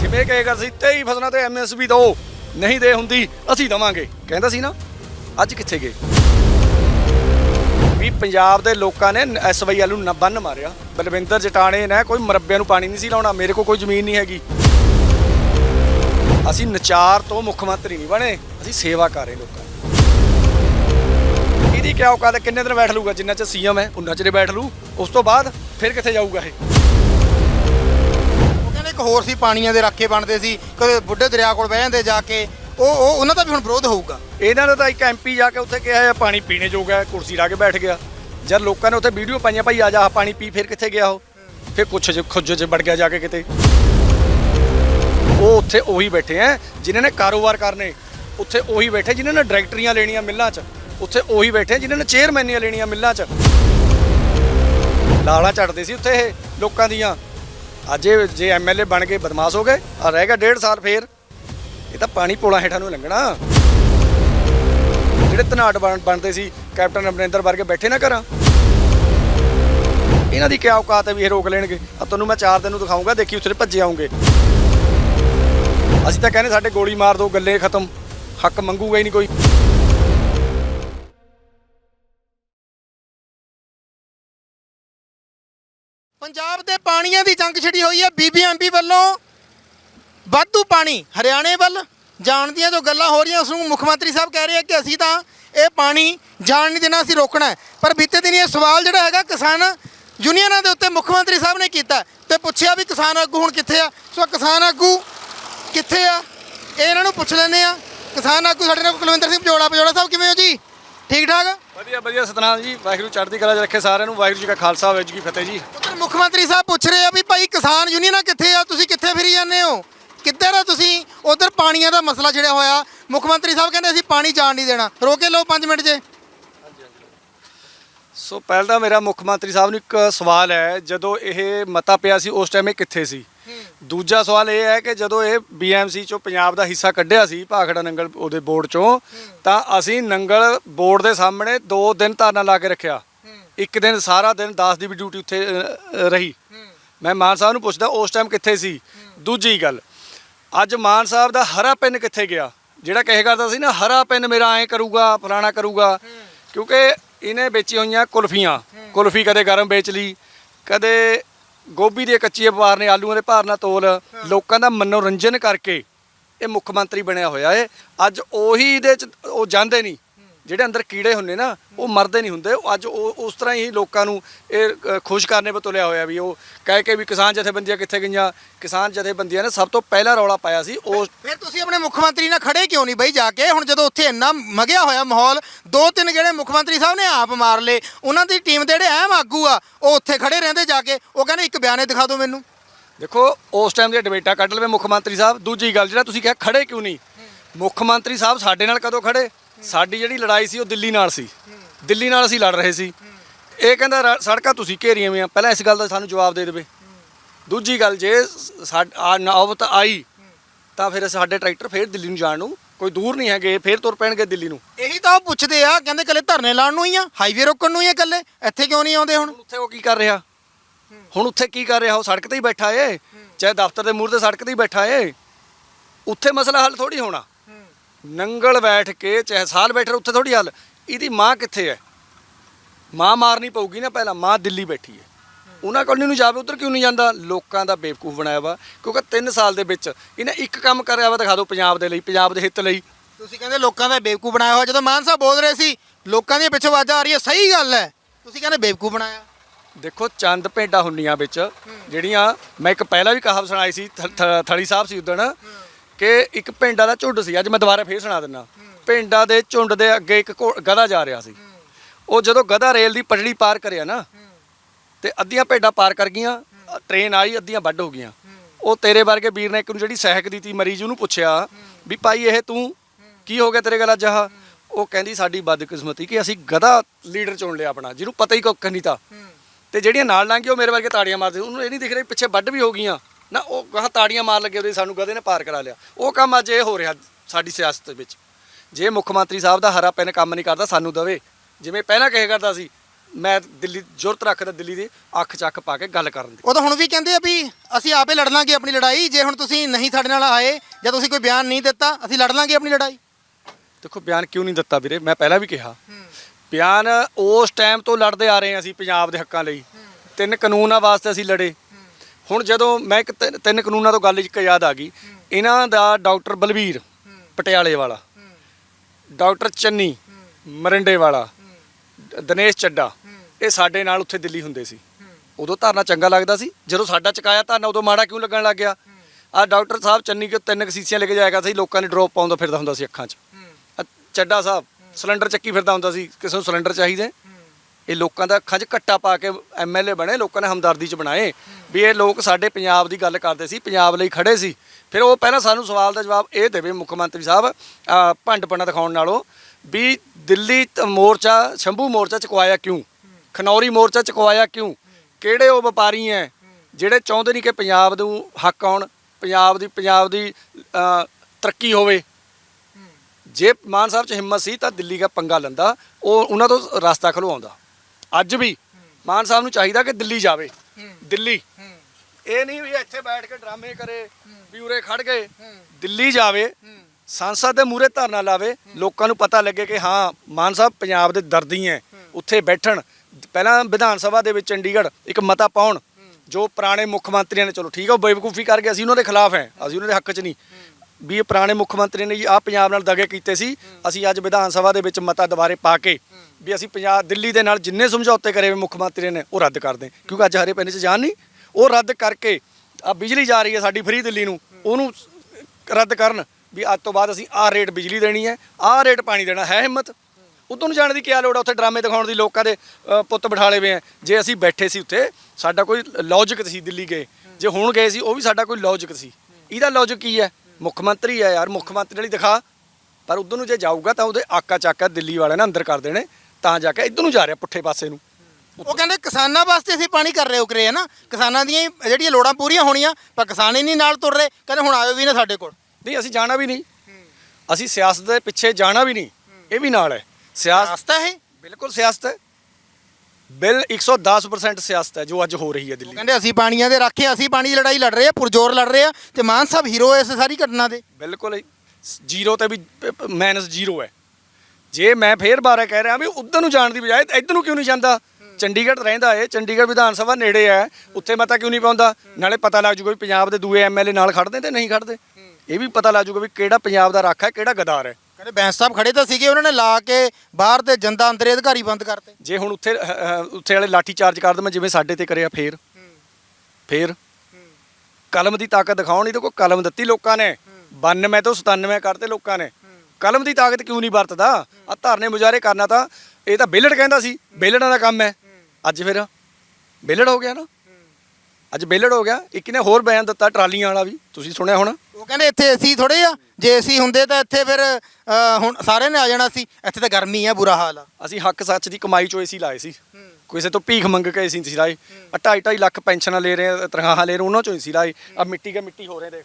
ਜਿਵੇਂ ਕਹੇ ਕਰ ਸੀ 23 ਫਸਲਾਂ ਤੇ ਐਮਐਸਪੀ ਦੋ ਨਹੀਂ ਦੇ ਹੁੰਦੀ ਅਸੀਂ ਦਵਾਂਗੇ। ਕਹਿੰਦਾ ਸੀ ਨਾ ਅੱਜ ਕਿੱਥੇ ਗਏ? ਵੀ ਪੰਜਾਬ ਦੇ ਲੋਕਾਂ ਨੇ ਐਸਵਾਈਐਲ ਨੂੰ ਨ- ਬੰਨ ਮਾਰਿਆ। ਬਲਵਿੰਦਰ ਜਟਾਣੇ ਨੇ ਕੋਈ ਮਰੱਬਿਆਂ ਨੂੰ ਪਾਣੀ ਨਹੀਂ ਸੀ ਲਾਉਣਾ, ਮੇਰੇ ਕੋਲ ਕੋਈ ਜ਼ਮੀਨ ਨਹੀਂ ਹੈਗੀ। ਅਸੀਂ ਨਚਾਰ ਤੋਂ ਮੁੱਖ ਮੰਤਰੀ ਨਹੀਂ ਬਣੇ, ਅਸੀਂ ਸੇਵਾ ਕਰ ਰਹੇ ਲੋਕਾਂ ਦੀ। ਇਹਦੀ ਕਿਆ ਔਕਾਤ ਹੈ? ਕਿੰਨੇ ਦਿਨ ਬੈਠ ਲੂਗਾ ਜਿੰਨਾ ਚ ਸੀਐਮ ਹੈ ਉਹਨਾਂ ਚਿਰ ਬੈਠ ਲੂ ਉਸ ਤੋਂ ਬਾਅਦ ਫਿਰ ਕਿੱਥੇ ਜਾਊਗਾ ਇਹ?
ਉਹ ਕਹਿੰਦੇ ਇੱਕ ਹੋਰ ਸੀ, ਪਾਣੀਆਂ ਦੇ ਰਾਖੇ ਬਣਦੇ ਸੀ। ਕਦੇ ਬੁੱਢੇ ਦਰਿਆ ਕੋਲ ਬਹਿ ਜਾਂਦੇ ਜਾ ਕੇ ਉਹ ਉਹ ਉਹਨਾਂ ਦਾ ਵੀ ਹੁਣ ਵਿਰੋਧ ਹੋਊਗਾ।
ਇਹਨਾਂ ਦਾ ਤਾਂ ਇੱਕ ਐਮਪੀ ਜਾ ਕੇ ਉੱਥੇ ਕਿਹਾ ਹੈ ਪਾਣੀ ਪੀਣੇ ਜੋਗਾ ਹੈ, ਕੁਰਸੀ ਲਾ ਕੇ ਬੈਠ ਗਿਆ। ਜਦ ਲੋਕਾਂ ਨੇ ਉੱਥੇ ਵੀਡੀਓ ਪਾਈਆਂ ਭਾਈ ਆ ਜਾ ਪਾਣੀ ਪੀ ਫਿਰ ਕਿੱਥੇ ਗਿਆ ਉਹ? ਫਿਰ ਕੁਛ ਖੁੱਜ ਚ ਵੜ ਗਿਆ ਜਾ ਕੇ ਕਿਤੇ। ਉਹ ਉੱਥੇ ਉਹੀ ਬੈਠੇ ਐ ਜਿਨ੍ਹਾਂ ਨੇ ਕਾਰੋਬਾਰ ਕਰਨੇ। ਉੱਥੇ ਉਹੀ ਬੈਠੇ ਜਿਨ੍ਹਾਂ ਨੇ ਡਾਇਰੈਕਟਰੀਆਂ ਲੈਣੀਆਂ ਮਿੱਲਾਂ 'ਚ। ਉੱਥੇ ਉਹੀ ਬੈਠੇ ਜਿਨ੍ਹਾਂ ਨੇ ਚੇਅਰਮੈਨੀਆਂ ਲੈਣੀਆਂ ਮਿੱਲਾਂ 'ਚ। ਲਾਲਾ ਝੜਦੇ ਸੀ ਉੱਥੇ ਇਹ ਲੋਕਾਂ ਦੀਆਂ। ਅੱਜ ਇਹ ਜੇ ਐਮਐਲਏ ਬਣ ਗਏ ਬਦਮਾਸ਼ ਹੋ ਗਏ ਆ ਰਹਿ ਗਿਆ ਡੇਢ ਸਾਲ ਫੇਰ। ਇਹ ਤਾਂ ਪਾਣੀ ਪੋਲਾ ਹੇਠਾਂ ਨੂੰ ਲੰਘਣਾ। ਜਿਹੜੇ ਧਨਾਟ ਬਣਦੇ ਸੀ, ਕੈਪਟਨ ਅਮਰਿੰਦਰ ਵਰਗੇ ਬੈਠੇ ਨਾ ਘਰਾਂ। ਇਹਨਾਂ ਦੀ ਕਿਆ ਔਕਾਤ ਹੈ ਵੀ ਇਹ ਰੋਕ ਲੈਣਗੇ? ਆ ਤੁਹਾਨੂੰ ਮੈਂ 4 ਦਿਨ ਨੂੰ ਦਿਖਾਉਂਗਾ ਦੇਖੀ ਉੱਥੇ ਭੱਜੇ ਆਉਂਗੇ। ਅਸੀਂ ਤਾਂ ਕਹਿੰਦੇ ਸਾਡੇ ਗੋਲੀ ਮਾਰ ਦਿਓ ਗੱਲੇ ਖਤਮ। ਹੱਕ ਮੰਗੂਗਾ ਹੀ ਨਹੀਂ ਕੋਈ।
ਪੰਜਾਬ ਦੇ ਪਾਣੀਆਂ ਦੀ ਜੰਗ ਛਿੜੀ ਹੋਈ ਹੈ ਬੀਬੀਐਮਬੀ ਵੱਲੋਂ। ਵਾਧੂ ਪਾਣੀ ਹਰਿਆਣੇ ਵੱਲ ਜਾਣ ਦੀਆਂ ਜੋ ਗੱਲਾਂ ਹੋ ਰਹੀਆਂ ਉਸ ਨੂੰ ਮੁੱਖ ਮੰਤਰੀ ਸਾਹਿਬ ਕਹਿ ਰਹੇ ਆ ਕਿ ਅਸੀਂ ਤਾਂ ਇਹ ਪਾਣੀ ਜਾਣ ਨਹੀਂ ਦੇਣਾ ਅਸੀਂ ਰੋਕਣਾ। ਪਰ ਬੀਤੇ ਦਿਨ ਇਹ ਸਵਾਲ ਜਿਹੜਾ ਹੈਗਾ ਕਿਸਾਨ ਯੂਨੀਅਨਾਂ ਦੇ ਉੱਤੇ ਮੁੱਖ ਮੰਤਰੀ ਸਾਹਿਬ ਨੇ ਕੀਤਾ ਤੇ ਪੁੱਛਿਆ ਵੀ ਕਿਸਾਨ ਆਗੂ ਹੁਣ ਕਿੱਥੇ ਆ? ਸੋ ਕਿਸਾਨ ਆਗੂ ਕਿੱਥੇ ਆ? ਇਹ ਇਹਨਾਂ ਨੂੰ ਪੁੱਛ ਲੈਂਦੇ ਆ ਕਿਸਾਨ ਆਗੂ ਸਾਡੇ ਨਾਲ ਕੁਲਵਿੰਦਰ ਸਿੰਘ ਪਜੋੜਾ ਪਜੋੜਾ ਸਾਹਿਬ ਕਿਵੇਂ ਹੋ ਜੀ? ਠੀਕ ਠਾਕ?
ਵਧੀਆ ਵਧੀਆ ਸਤਨਾਮ ਜੀ ਵਾਹਿਗੁਰੂ ਚੜ੍ਹਦੀ ਕਲਾ 'ਚ ਰੱਖੇ ਸਾਰਿਆਂ ਨੂੰ ਵਾਹਿਗੁਰੂ ਜੀ ਕਾ ਖਾਲਸਾ ਵਾਹਿਗੁਰੂ ਜੀ ਕੀ ਫਤਿਹ ਜੀ।
ਮੁੱਖ ਮੰਤਰੀ ਸਾਹਿਬ ਪੁੱਛ ਰਹੇ ਆ ਵੀ ਭਾਈ ਕਿਸਾਨ ਯੂਨੀਅਨਾਂ ਕਿੱਥੇ ਆ? ਤੁਸੀਂ ਕਿੱਥੇ ਫਿਰੀ ਜਾਂਦੇ ਹੋ? ਕਿੱਧਰ ਆ ਤੁਸੀਂ? ਉਧਰ ਪਾਣੀਆਂ ਦਾ ਮਸਲਾ ਛਿੜਿਆ ਹੋਇਆ। ਮੁੱਖ ਮੰਤਰੀ ਸਾਹਿਬ ਕਹਿੰਦੇ ਅਸੀਂ ਪਾਣੀ ਜਾਣ ਨਹੀਂ ਦੇਣਾ। ਰੋਕੇ ਲਓ 5 ਮਿੰਟ ਜੇ।
ਸੋ ਪਹਿਲਾਂ ਤਾਂ ਮੇਰਾ ਮੁੱਖ ਮੰਤਰੀ ਸਾਹਿਬ ਨੂੰ ਇੱਕ ਸਵਾਲ ਹੈ ਜਦੋਂ ਇਹ ਮਤਾ ਪਿਆ ਸੀ ਉਸ ਟਾਈਮ ਇਹ ਕਿੱਥੇ ਸੀ? ਦੂਜਾ ਸਵਾਲ ਇਹ ਹੈ ਕਿ ਜਦੋਂ ਇਹ ਬੀਐਮਸੀ ਚੋਂ ਪੰਜਾਬ ਦਾ ਹਿੱਸਾ ਕੱਢਿਆ ਸੀ ਭਾਖੜਾ ਨੰਗਲ ਉਹਦੇ ਬੋਰਡ ਚੋਂ ਤਾਂ ਅਸੀਂ ਨੰਗਲ ਬੋਰਡ ਦੇ ਸਾਹਮਣੇ 2 ਦਿਨ ਧਰਨਾ ਲਾ ਕੇ ਰੱਖਿਆ। ਇੱਕ ਦਿਨ ਸਾਰਾ ਦਿਨ 10 ਦੀ ਵੀ ਡਿਊਟੀ ਉੱਥੇ ਅ, ਰਹੀ। ਮੈਂ ਮਾਨ ਸਾਹਿਬ ਨੂੰ ਪੁੱਛਦਾ ਉਸ ਟਾਈਮ ਕਿੱਥੇ ਸੀ? ਦੂਜੀ ਗੱਲ ਅੱਜ ਮਾਨ ਸਾਹਿਬ ਦਾ ਹਰਾ ਪੈਨ ਕਿੱਥੇ ਗਿਆ? ਜਿਹੜਾ ਕਹੇ ਕਰਦਾ ਸੀ ਨਾ, ਹਰਾ ਪੈਨ ਮੇਰਾ ਐ ਕਰੂਗਾ, ਫਲਾਣਾ ਕਰੂਗਾ। ਕਿਉਂਕਿ ਇਹਨੇ ਵੇਚੀ ਹੋਈਆਂ ਕੁਲਫੀਆਂ। ਕੁਲਫੀ ਕਦੇ ਗਰਮ ਵੇਚ ਲਈ, ਕਦੇ ਗੋਭੀ ਦੇ ਕੱਚੇ ਵਪਾਰ ਨੇ ਆਲੂਆਂ ਦੇ ਭਾਰ ਨਾਲ ਤੋਲ, ਲੋਕਾਂ ਦਾ ਮਨੋਰੰਜਨ ਕਰਕੇ ਇਹ ਮੁੱਖ ਮੰਤਰੀ ਬਣਿਆ ਹੋਇਆ ਏ। ਅੱਜ ਉਹੀ ਇਹਦੇ ਚ, ਉਹ ਜਾਂਦੇ ਨਹੀਂ। ਜਿਹੜੇ ਅੰਦਰ ਕੀੜੇ ਹੁੰਦੇ ਨਾ ਉਹ ਮਰਦੇ ਨਹੀਂ ਹੁੰਦੇ। ਉਹ ਅੱਜ ਉਹ ਉਸ ਤਰ੍ਹਾਂ ਹੀ ਲੋਕਾਂ ਨੂੰ ਇਹ ਅ, ਖੁਸ਼ ਕਰਨੇ ਪੇ ਤੁਲਿਆ ਹੋਇਆ ਵੀ ਉਹ ਕਹਿ ਕੇ ਵੀ ਕਿਸਾਨ ਜਥੇਬੰਦੀਆਂ ਕਿੱਥੇ ਗਈਆਂ ਕਿਸਾਨ ਜਥੇਬੰਦੀਆਂ ਨੇ ਸਭ ਤੋਂ ਪਹਿਲਾ ਰੌਲਾ ਪਾਇਆ ਸੀ ਉਸ
ਫਿਰ ਤੁਸੀਂ ਆਪਣੇ ਮੁੱਖ ਮੰਤਰੀ ਨਾਲ ਖੜੇ ਕਿਉਂ ਨਹੀਂ ਬਈ ਜਾ ਕੇ? ਹੁਣ ਜਦੋਂ ਉੱਥੇ ਇੰਨਾ ਮਗਿਆ ਹੋਇਆ ਮਾਹੌਲ ਦੋ ਤਿੰਨ ਜਿਹੜੇ ਮੁੱਖ ਮੰਤਰੀ ਸਾਹਿਬ ਨੇ ਆਪ ਮਾਰ ਲਏ ਉਹਨਾਂ ਦੀ ਟੀਮ ਦੇ ਜਿਹੜੇ ਅਹਿਮ ਆਗੂ ਆ ਉਹ ਉੱਥੇ ਖੜੇ ਰਹਿੰਦੇ ਜਾ ਕੇ। ਉਹ ਕਹਿੰਦੇ ਇੱਕ ਬਿਆਨੇ ਦਿਖਾ ਦਿਓ ਮੈਨੂੰ।
ਦੇਖੋ ਉਸ ਟਾਈਮ ਦੀਆਂ ਡਿਬੇਟਾਂ ਕੱਢ ਲਵੇ ਮੁੱਖ ਮੰਤਰੀ ਸਾਹਿਬ। ਦੂਜੀ ਗੱਲ ਜਿਹੜਾ ਤੁਸੀਂ ਕਿਹਾ ਖੜੇ ਕਿਉਂ ਨਹੀਂ? ਮੁੱਖ ਮੰਤਰੀ ਸਾਹਿਬ ਸਾਡੇ ਨਾਲ ਕਦੋਂ ਖੜੇ? ਸਾਡੀ ਜਿਹੜੀ ਲੜਾਈ ਸੀ ਉਹ ਦਿੱਲੀ ਨਾਲ ਸੀ। ਦਿੱਲੀ ਨਾਲ ਅਸੀਂ ਲੜ ਰਹੇ ਸੀ। ਇਹ ਕਹਿੰਦਾ ਰ- ਸੜਕਾਂ ਤੁਸੀਂ ਘੇਰੀਆਂ ਹੋਈਆਂ। ਪਹਿਲਾਂ ਇਸ ਗੱਲ ਦਾ ਸਾਨੂੰ ਜਵਾਬ ਦੇ ਦੇਵੇ। ਦੂਜੀ ਗੱਲ ਜੇ ਸਾਡ ਨੌਬਤ ਆਈ ਤਾਂ ਫਿਰ ਸਾਡੇ ਟਰੈਕਟਰ ਫੇਰ ਦਿੱਲੀ ਨੂੰ ਜਾਣ ਨੂੰ ਕੋਈ ਦੂਰ ਨਹੀਂ ਹੈਗੇ। ਫੇਰ ਤੁਰ ਪੈਣਗੇ ਦਿੱਲੀ ਨੂੰ।
ਇਹੀ ਤਾਂ ਉਹ ਪੁੱਛਦੇ ਆ ਕਹਿੰਦੇ ਕੱਲੇ ਧਰਨੇ ਲਾਉਣ ਨੂੰ ਹੀ ਆ ਹਾਈਵੇ ਰੋਕਣ ਨੂੰ ਹੀ ਆ ਕੱਲੇ ਇੱਥੇ ਕਿਉਂ ਨਹੀਂ ਆਉਂਦੇ ਹੁਣ?
ਹੁਣ ਉੱਥੇ ਉਹ ਕੀ ਕਰ ਰਿਹਾ? ਹੁਣ ਉੱਥੇ ਕੀ ਕਰ ਰਿਹਾ? ਉਹ ਸੜਕ ਤੇ ਹੀ ਬੈਠਾ ਏ। ਚਾਹੇ ਦਫ਼ਤਰ ਦੇ ਮੂਹਰੇ ਤੇ ਸੜਕ ਤੇ ਹੀ ਬੈਠਾ ਏ। ਉੱਥੇ ਮਸਲਾ ਹੱਲ ਥੋੜੀ ਹੋਣਾ। ਨੰਗਲ ਬੈਠ ਕੇ ਚਾਹੇ ਸਾਲ ਬੈਠੇ ਰਹੋ, ਉੱਥੇ ਥੋੜੀ ਹੱਲ। ਇਹਦੀ ਮਾਂ ਕਿੱਥੇ ਹੈ? ਮਾਂ ਮਾਰਨੀ ਪਊਗੀ ਨਾ ਪਹਿਲਾਂ ਮਾਂ ਦਿੱਲੀ ਬੈਠੀ ਹੈ। ਉਹਨਾਂ ਕੋਲ ਨੂੰ ਜਾਵੇ ਉਧਰ ਕਿਉਂ ਨਹੀਂ ਜਾਂਦਾ? ਲੋਕਾਂ ਦਾ ਬੇਵਕੂਫ ਬਣਾਇਆ ਵਾ ਕਿਉਂਕਿ 3 ਸਾਲ ਦੇ ਵਿੱਚ ਇਹਨੇ ਇੱਕ ਕੰਮ ਕਰਿਆ ਵਾ ਦਿਖਾ ਦਿਓ ਪੰਜਾਬ ਦੇ ਲਈ ਪੰਜਾਬ ਦੇ ਹਿੱਤ ਲਈ।
ਤੁਸੀਂ ਕਹਿੰਦੇ ਲੋਕਾਂ ਦਾ ਬੇਵਕੂਫ ਬਣਾਇਆ ਹੋਇਆ ਜਦੋਂ ਮਾਨ ਸਾਹਿਬ ਬੋਲ ਰਹੇ ਸੀ ਲੋਕਾਂ ਦੀਆਂ ਪਿੱਛੇ ਆਵਾਜ਼ਾਂ ਆ ਰਹੀਆਂ ਸਹੀ ਗੱਲ ਹੈ। ਤੁਸੀਂ ਕਹਿੰਦੇ ਬੇਵਕੂਫ ਬਣਾਇਆ।
ਦੇਖੋ ਚੰਦ ਭੇਡਾਂ ਹੁੰਦੀਆਂ ਵਿੱਚ ਜਿਹੜੀਆਂ ਮੈਂ ਇੱਕ ਪਹਿਲਾਂ ਵੀ ਕਹਾਵਤ ਸੁਣਾਈ ਸੀ ਥਲੀ ਸਾਹਿਬ ਸੀ ਉਦਣ ਕਿ ਇੱਕ ਭੇਡਾਂ ਦਾ ਝੁੰਡ ਸੀ ਅੱਜ ਮੈਂ ਦੁਬਾਰਾ ਫੇਰ ਸੁਣਾ ਦਿੰਦਾ। ਭੇਡਾਂ ਦੇ ਝੁੰਡ ਦੇ ਅੱਗੇ ਇੱਕ ਘੋ- ਗਧਾ ਜਾ ਰਿਹਾ ਸੀ। ਉਹ ਜਦੋਂ ਗਧਾ ਰੇਲ ਦੀ ਪਟੜੀ ਪਾਰ ਕਰਿਆ ਨਾ ਤੇ ਅੱਧੀਆਂ ਭੇਡਾਂ ਪਾਰ ਕਰ ਗਈਆਂ ਅ, ਟ੍ਰੇਨ ਆਈ ਅੱਧੀਆਂ ਵੱਢ ਹੋ ਗਈਆਂ। ਉਹ ਤੇਰੇ ਵਰਗੇ ਵੀਰ ਨੇ ਇੱਕ ਨੂੰ ਜਿਹੜੀ ਸਹਿਕ ਦੀ ਤੀ ਮਰੀਜ਼ ਉਹਨੂੰ ਪੁੱਛਿਆ ਵੀ ਭਾਈ ਇਹ ਤੂੰ ਕੀ ਹੋ ਗਿਆ ਤੇਰੇ ਗੱਲ ਅੱਜ ਆਹ? ਉਹ ਕਹਿੰਦੀ ਸਾਡੀ ਬਦਕਿਸਮਤੀ ਕਿ ਅਸੀਂ ਗਧਾ ਲੀਡਰ ਚੁਣ ਲਿਆ ਆਪਣਾ ਜਿਹਨੂੰ ਪਤਾ ਹੀ ਕੁੱਖ ਨਹੀਂ ਤਾਂ। ਤੇ ਜਿਹੜੀਆਂ ਨਾਲ ਲੰਘ ਗਏ ਉਹ ਮੇਰੇ ਵਰਗੇ ਤਾੜੀਆਂ ਮਾਰਦੇ ਉਹਨੂੰ ਇਹ ਨਹੀਂ ਦਿਖ ਰਿਹਾ ਪਿੱਛੇ ਵੱਢ ਵੀ ਹੋ ਗਈਆਂ। ਨਾ ਉਹ ਗਾਹ ਤਾੜੀਆਂ ਮਾਰ ਲੱਗੇ ਉਹਦੇ ਸਾਨੂੰ ਗਧੇ ਨੇ ਪਾਰ ਕਰਾ ਲਿਆ। ਉਹ ਕੰਮ ਅੱਜ ਇਹ ਹੋ ਰਿਹਾ ਸਾਡੀ ਸਿਆਸਤ ਵਿੱਚ। ਜੇ ਮੁੱਖ ਮੰਤਰੀ ਸਾਹਿਬ ਦਾ ਹਰਾ ਪੈਨ ਕੰਮ ਨਹੀਂ ਕਰਦਾ ਸਾਨੂੰ ਦਵੇ। ਜਿਵੇਂ ਪਹਿਲਾਂ ਕਹੇ ਕਰਦਾ ਸੀ ਮੈਂ ਦਿੱਲੀ ਜ਼ੁਰਤ ਰੱਖਦਾ ਦਿੱਲੀ ਦੀ ਅੱਖ ਚੱਕ ਪਾ ਕੇ ਗੱਲ ਕਰਨ ਦੀ।
ਉਹ ਤਾਂ ਹੁਣ ਵੀ ਕਹਿੰਦੇ ਆ ਵੀ ਅਸੀਂ ਆਪੇ ਲੜ ਲਾਂਗੇ ਆਪਣੀ ਲੜਾਈ। ਜੇ ਹੁਣ ਤੁਸੀਂ ਨਹੀਂ ਸਾਡੇ ਨਾਲ ਆਏ ਜਾਂ ਤੁਸੀਂ ਕੋਈ ਬਿਆਨ ਨਹੀਂ ਦਿੱਤਾ ਅਸੀਂ ਲੜ ਲਾਂਗੇ ਆਪਣੀ ਲੜਾਈ।
ਦੇਖੋ ਬਿਆਨ ਕਿਉਂ ਨਹੀਂ ਦਿੱਤਾ ਵੀਰੇ? ਮੈਂ ਪਹਿਲਾਂ ਵੀ ਕਿਹਾ। ਬਿਆਨ ਉਸ ਟਾਈਮ ਤੋਂ ਲੜਦੇ ਆ ਰਹੇ ਹਾਂ ਅਸੀਂ ਪੰਜਾਬ ਦੇ ਹੱਕਾਂ ਲਈ। ਤਿੰਨ ਕਾਨੂੰਨਾਂ ਵਾਸਤੇ ਅਸੀਂ ਲੜੇ। ਹੁਣ ਜਦੋਂ ਮੈਂ ਇੱਕ ਤਿੰਨ- ਤਿੰਨ ਕਾਨੂੰਨਾਂ ਤੋਂ ਗੱਲ ਇੱਕ ਯਾਦ ਆ ਗਈ। ਇਹਨਾਂ ਦਾ ਡਾਕਟਰ ਬਲਵੀਰ ਪਟਿਆਲੇ ਵਾਲਾ, ਡਾਕਟਰ ਚੰਨੀ ਮਰਿੰਡੇ ਵਾਲਾ ਦ- ਦਿਨੇਸ਼ ਚੱਡਾ, ਇਹ ਸਾਡੇ ਨਾਲ ਉੱਥੇ ਦਿੱਲੀ ਹੁੰਦੇ ਸੀ। ਉਦੋਂ ਧਰਨਾ ਚੰਗਾ ਲੱਗਦਾ ਸੀ। ਜਦੋਂ ਸਾਡਾ ਚੁਕਾਇਆ ਧਰਨਾ ਉਦੋਂ ਮਾੜਾ ਕਿਉਂ ਲੱਗਣ ਲੱਗ ਗਿਆ? ਆ ਡਾਕਟਰ ਸਾਹਿਬ ਚੰਨੀ ਕਿ ਤਿੰਨ ਕੁ ਸੀਸੀਆਂ ਲੈ ਕੇ ਜਾਇਆ ਕਰਦਾ ਸੀ? ਲੋਕਾਂ ਨੇ ਡ੍ਰੌਪ ਪਾਉਂਦਾ ਫਿਰਦਾ ਹੁੰਦਾ ਸੀ ਅੱਖਾਂ 'ਚ। ਆਹ ਚੱਡਾ ਸਾਹਿਬ, ਸਿਲੰਡਰ ਚੱਕੀ ਫਿਰਦਾ ਹੁੰਦਾ ਸੀ। ਕਿਸੇ ਨੂੰ ਸਿਲੰਡਰ ਚਾਹੀਦੇ? ਇਹ ਲੋਕਾਂ ਦਾ ਅੱਖਾਂ ਕੱਟਾ ਪਾ ਕੇ ਐਮਐਲਏ ਬਣੇ, ਲੋਕਾਂ ਨੇ ਹਮਦਰਦੀ 'ਚ ਬਣਾਏ। ਵੀ ਇਹ ਲੋਕ ਸਾਡੇ ਪੰਜਾਬ ਦੀ ਗੱਲ ਕਰਦੇ ਸੀ, ਪੰਜਾਬ ਲਈ ਖੜੇ ਸੀ। ਫਿਰ ਉਹ ਪਹਿਲਾਂ ਸਾਨੂੰ ਸਵਾਲ ਦਾ ਜਵਾਬ ਇਹ ਦੇਵੇ ਮੁੱਖ ਮੰਤਰੀ ਸਾਹਿਬ ਆਹ ਭੰਡਪਣਾ ਦਿਖਾਉਣ ਨਾਲੋਂ, ਵੀ ਦਿੱਲੀ ਮੋਰਚਾ, ਸ਼ੰਭੂ ਮੋਰਚਾ ਚੁਕਵਾਇਆ ਕਿਉਂ? ਖਨੌਰੀ ਮੋਰਚਾ ਚੁਕਵਾਇਆ ਕਿਉਂ? ਕਿਹੜੇ ਉਹ ਵਪਾਰੀ ਐ ਜਿਹੜੇ ਚਾਹੁੰਦੇ ਨਹੀਂ ਕਿ ਪੰਜਾਬ ਨੂੰ ਹੱਕ ਆਉਣ, ਪੰਜਾਬ ਦੀ ਪੰਜਾਬ ਦੀ ਤਰੱਕੀ ਹੋਵੇ? ਜੇ ਮਾਨ ਸਾਹਿਬ 'ਚ ਹਿੰਮਤ ਸੀ ਤਾਂ ਦਿੱਲੀ ਦਾ ਪੰਗਾ ਲੰਦਾ, ਉਹ ਉਹਨਾਂ ਤੋਂ ਰਸਤਾ ਖਲਵਾਉਂਦਾ। ਅੱਜ ਵੀ ਮਾਨ ਸਾਹਿਬ ਨੂੰ ਚਾਹੀਦਾ ਕਿ ਦਿੱਲੀ ਜਾਵੇ। ਦਿੱਲੀ। ਇਹ ਨਹੀਂ ਵੀ ਇੱਥੇ ਬੈਠ ਕੇ ਡਰਾਮੇ ਕਰੇ, ਵੀ ਉਰੇ ਖੜ ਗਏ। ਦਿੱਲੀ ਜਾਵੇ, ਸੰਸਦ ਦੇ ਮੂਹਰੇ ਧਰਨਾ ਲਾਵੇ, ਲੋਕਾਂ ਨੂੰ ਪਤਾ ਲੱਗੇ ਕਿ ਹਾਂ, ਮਾਨ ਸਾਹਿਬ ਪੰਜਾਬ ਦੇ ਦਰਦੀ ਹੈ ਉੱਥੇ ਬੈਠਣ। ਪਹਿਲਾਂ ਵਿਧਾਨ ਸਭਾ ਦੇ ਵਿੱਚ ਚੰਡੀਗੜ੍ਹ ਇੱਕ ਮਤਾ ਪਾਉਣ, ਜੋ ਪੁਰਾਣੇ ਮੁੱਖ ਮੰਤਰੀਆਂ ਨੇ, ਚਲੋ ਠੀਕ ਆ, ਉਹ ਬੇਵਕੂਫੀ ਕਰ ਗਏ, ਅਸੀਂ ਉਹਨਾਂ ਦੇ ਖਿਲਾਫ ਹੈ ਅਸੀਂ ਉਹਨਾਂ ਦੇ ਹੱਕ 'ਚ ਨਹੀਂ। ਵੀ ਇਹ ਪੁਰਾਣੇ ਮੁੱਖ ਮੰਤਰੀ ਨੇ ਜੀ ਆ ਪੰਜਾਬ ਨਾਲ ਦਗੇ ਕੀਤੇ ਸੀ। ਅਸੀਂ ਅੱਜ ਵਿਧਾਨ ਸਭਾ ਦੇ ਵਿੱਚ ਮਤਾ ਦੁਬਾਰੇ ਪਾ ਕੇ ਵੀ ਅਸੀਂ ਪੰਜਾਬ ਦਿੱਲੀ ਦੇ ਨਾਲ ਜਿੰਨੇ ਸਮਝੌਤੇ ਕਰੇ ਹੋਏ ਮੁੱਖ ਮੰਤਰੀ ਨੇ, ਉਹ ਰੱਦ ਕਰਦੇ ਕਿਉਂਕਿ ਅੱਜ ਹਰੇ ਪੈਨੇ 'ਚ ਜਾਣ ਨਹੀਂ। ਉਹ ਰੱਦ ਕਰਕੇ ਆ ਬਿਜਲੀ ਜਾ ਰਹੀ ਹੈ ਸਾਡੀ ਫ੍ਰੀ ਦਿੱਲੀ ਨੂੰ, ਉਹਨੂੰ ਰੱਦ ਕਰਨ ਵੀ ਅੱਜ ਤੋਂ ਬਾਅਦ ਅਸੀਂ ਆਹ ਰੇਟ ਬਿਜਲੀ ਦੇਣੀ ਹੈ, ਆਹ ਰੇਟ ਪਾਣੀ ਦੇਣਾ, ਹੈ ਹਿੰਮਤ? ਉਦੋਂ ਨੂੰ ਜਾਣ ਦੀ ਕੀ ਲੋੜ ਆ? ਉੱਥੇ ਡਰਾਮੇ ਦਿਖਾਉਣ ਦੀ ਲੋਕਾਂ ਦੇ ਪੁੱਤ ਬਿਠਾਲੇ ਹੋਏ ਆ। ਜੇ ਅਸੀਂ ਬੈਠੇ ਸੀ ਉੱਥੇ, ਸਾਡਾ ਕੋਈ ਲੌਜੀਕ ਸੀ ਦਿੱਲੀ ਗਏ। ਜੇ ਹੁਣ ਗਏ ਸੀ, ਉਹ ਵੀ ਸਾਡਾ ਕੋਈ ਲੌਜੀਕ ਸੀ। ਇਹਦਾ ਲੌਜਿਕ ਕੀ ਹੈ? ਮੁੱਖ ਮੰਤਰੀ ਹੈ ਯਾਰ ਮੁੱਖ ਮੰਤਰੀ ਲਈ ਦਿਖਾ। ਪਰ ਉਧਰ ਨੂੰ ਜੇ ਜਾਊਗਾ ਤਾਂ ਉਹਦੇ ਆਕਾ ਚਾਕਾ ਦਿੱਲੀ ਵਾਲਿਆਂ ਨੇ ਅੰਦਰ ਕਰ ਦੇਣੇ ਤਾਂ ਜਾ ਕੇ ਇਧਰ ਨੂੰ ਜਾ ਰਿਹਾ ਪੁੱਠੇ ਪਾਸੇ ਨੂੰ।
ਉਹ ਕਹਿੰਦੇ ਕਿਸਾਨਾਂ ਵਾਸਤੇ ਅਸੀਂ ਪਾਣੀ ਕਰ ਰਹੇ ਉਕਰੇ ਹੈ ਨਾ। ਕਿਸਾਨਾਂ ਦੀਆਂ ਹੀ ਜਿਹੜੀਆਂ ਲੋੜਾਂ ਪੂਰੀਆਂ ਹੋਣੀਆਂ ਪਰ ਕਿਸਾਨ ਹੀ ਨਹੀਂ ਨਾਲ ਤੁਰ ਰਹੇ। ਕਹਿੰਦੇ ਹੁਣ ਆਇਓ ਵੀ ਨਾ ਸਾਡੇ ਕੋਲ।
ਨਹੀਂ ਅਸੀਂ ਜਾਣਾ ਵੀ ਨਹੀਂ। ਅਸੀਂ ਸਿਆਸਤ ਦੇ ਪਿੱਛੇ ਜਾਣਾ ਵੀ ਨਹੀਂ। ਇਹ ਵੀ ਨਾਲ ਹੈ। ਸਿਆਸਤ
ਹੈ
ਬਿਲਕੁਲ ਸਿਆਸਤ ਹੈ। ਬਿਲ 110% ਸਿਆਸਤ ਹੈ ਜੋ ਅੱਜ ਹੋ ਰਹੀ ਹੈ ਦਿੱਲੀ
ਕਹਿੰਦੇ ਅਸੀਂ ਪਾਣੀਆਂ ਦੇ ਰਾਖੇ ਅਸੀਂ ਪਾਣੀ ਦੀ ਲੜਾਈ ਲੜ ਰਹੇ ਆ ਪੁਰਜੋਰ ਲੜ ਰਹੇ ਆ ਤੇ ਮਾਨ ਸਾਹਿਬ ਹੀਰੋ ਇਸ ਸਾਰੀ ਘਟਨਾ ਦੇ।
ਬਿਲਕੁਲ ਜ਼ੀਰੋ ਤੇ ਵੀ ਮਾਈਨਸ ਜ਼ੀਰੋ ਹੈ। ਜੇ ਮੈਂ ਫੇਰ ਬਾਰੇ ਕਹਿ ਰਿਹਾ ਵੀ ਉਧਰ ਨੂੰ ਜਾਣ ਦੀ ਬਜਾਏ ਇੱਧਰ ਨੂੰ ਕਿਉਂ ਨਹੀਂ ਜਾਂਦਾ? ਚੰਡੀਗੜ੍ਹ ਰਹਿੰਦਾ ਏ ਚੰਡੀਗੜ੍ਹ ਵਿਧਾਨ ਸਭਾ ਨੇੜੇ ਹੈ ਉੱਥੇ ਮਤਾ ਕਿਉਂ ਨਹੀਂ ਪਾਉਂਦਾ? ਨਾਲੇ ਪਤਾ ਲੱਗ ਜੂਗਾ ਵੀ ਪੰਜਾਬ ਦੇ ਦੂਏ ਐਮਐਲਏ ਨਾਲ ਖੜਦੇ ਤੇ ਨਹੀਂ ਖੜਦੇ ਇਹ ਵੀ ਪਤਾ ਲੱਗ ਜੂਗਾ ਵੀ ਕਿਹੜਾ ਪੰਜਾਬ ਦਾ ਰੱਖ ਹੈ ਕਿਹੜਾ ਗਦਾਰ ਹੈ।
ਕਹਿੰਦੇ ਬੈਂਸ ਸਾਹਿਬ ਖੜੇ ਤਾਂ ਸੀਗੇ ਉਹਨਾਂ ਨੇ ਲਾ ਕੇ ਬਾਹਰ ਦੇ ਜਨਤਾ ਅੰਦਰੇ ਅਧਿਕਾਰੀ ਬੰਦ ਕਰਤੇ।
ਜੇ ਹੁਣ ਉੱਥੇ ਅਹ, ਅਹ, ਉੱਥੇ ਵਾਲੇ ਲਾਠੀ ਚਾਰਜ ਕਰ ਦੇਣ ਜਿਵੇਂ ਸਾਡੇ ਤੇ ਕਰਿਆ ਫੇਰ। ਫੇਰ। ਕਲਮ ਦੀ ਤਾਕਤ ਦਿਖਾਉਣ ਨਹੀਂ ਤਾਂ ਕੋਈ ਕਲਮ ਦਿੱਤੀ ਲੋਕਾਂ ਨੇ। 92 ਤੋਂ 97 ਕਰਤੇ ਲੋਕਾਂ ਨੇ। ਕਲਮ ਦੀ ਤਾਕਤ ਕਿਉਂ ਨਹੀਂ ਵਰਤਦਾ? ਆ ਧਰਨੇ ਮੁਜ਼ਾਹਰੇ ਕਰਨਾ ਤਾਂ ਇਹ ਤਾਂ ਬੇਲੜ ਕਹਿੰਦਾ ਸੀ ਬੇਲੜਾਂ ਦਾ ਕੰਮ ਹੈ। ਅੱਜ ਫਿਰ ਬੇਲੜ ਹੋ ਗਿਆ ਨਾ। ਅੱਜ ਬੇਲੜ ਹੋ ਗਿਆ। ਇੱਕ ਨੇ ਹੋਰ ਬਿਆਨ ਦਿੱਤਾ ਟਰਾਲੀਆਂ ਵਾਲਾ ਵੀ। ਤੁਸੀਂ ਸੁਣਿਆ ਹੁਣ?
ਉਹ ਕਹਿੰਦੇ ਇੱਥੇ ਏਸੀ ਥੋੜੇ ਆ। ਜੇ ਏਸੀ ਹੁੰਦੇ ਤਾਂ ਇੱਥੇ ਫਿਰ ਹੁਣ ਸਾਰਿਆਂ ਨੇ ਆ ਜਾਣਾ ਸੀ। ਇੱਥੇ ਤਾਂ ਗਰਮੀ ਆ ਬੁਰਾ ਹਾਲ ਆ।
ਅਸੀਂ ਹੱਕ ਸੱਚ ਦੀ ਕਮਾਈ ਚੋਂ ਏਸੀ ਲਾਏ ਸੀ। ਕਿਸੇ ਤੋਂ ਭੀਖ ਮੰਗ ਕੇ ਏਸੀ ਨਹੀਂ ਸੀ ਲਾਏ। ਆ ਢਾਈ ਢਾਈ ਲੱਖ ਪੈਨਸ਼ਨਾਂ ਲੈ ਰਹੇ ਆ ਤਨਖਾਹਾਂ ਲੈ ਰਹੇ ਉਹਨਾਂ ਚੋਂ ਏਸੀ ਲਾਏ। ਆ ਮਿੱਟੀ ਕੇ ਮਿੱਟੀ ਹੋ ਰਹੇ ਦੇਖ।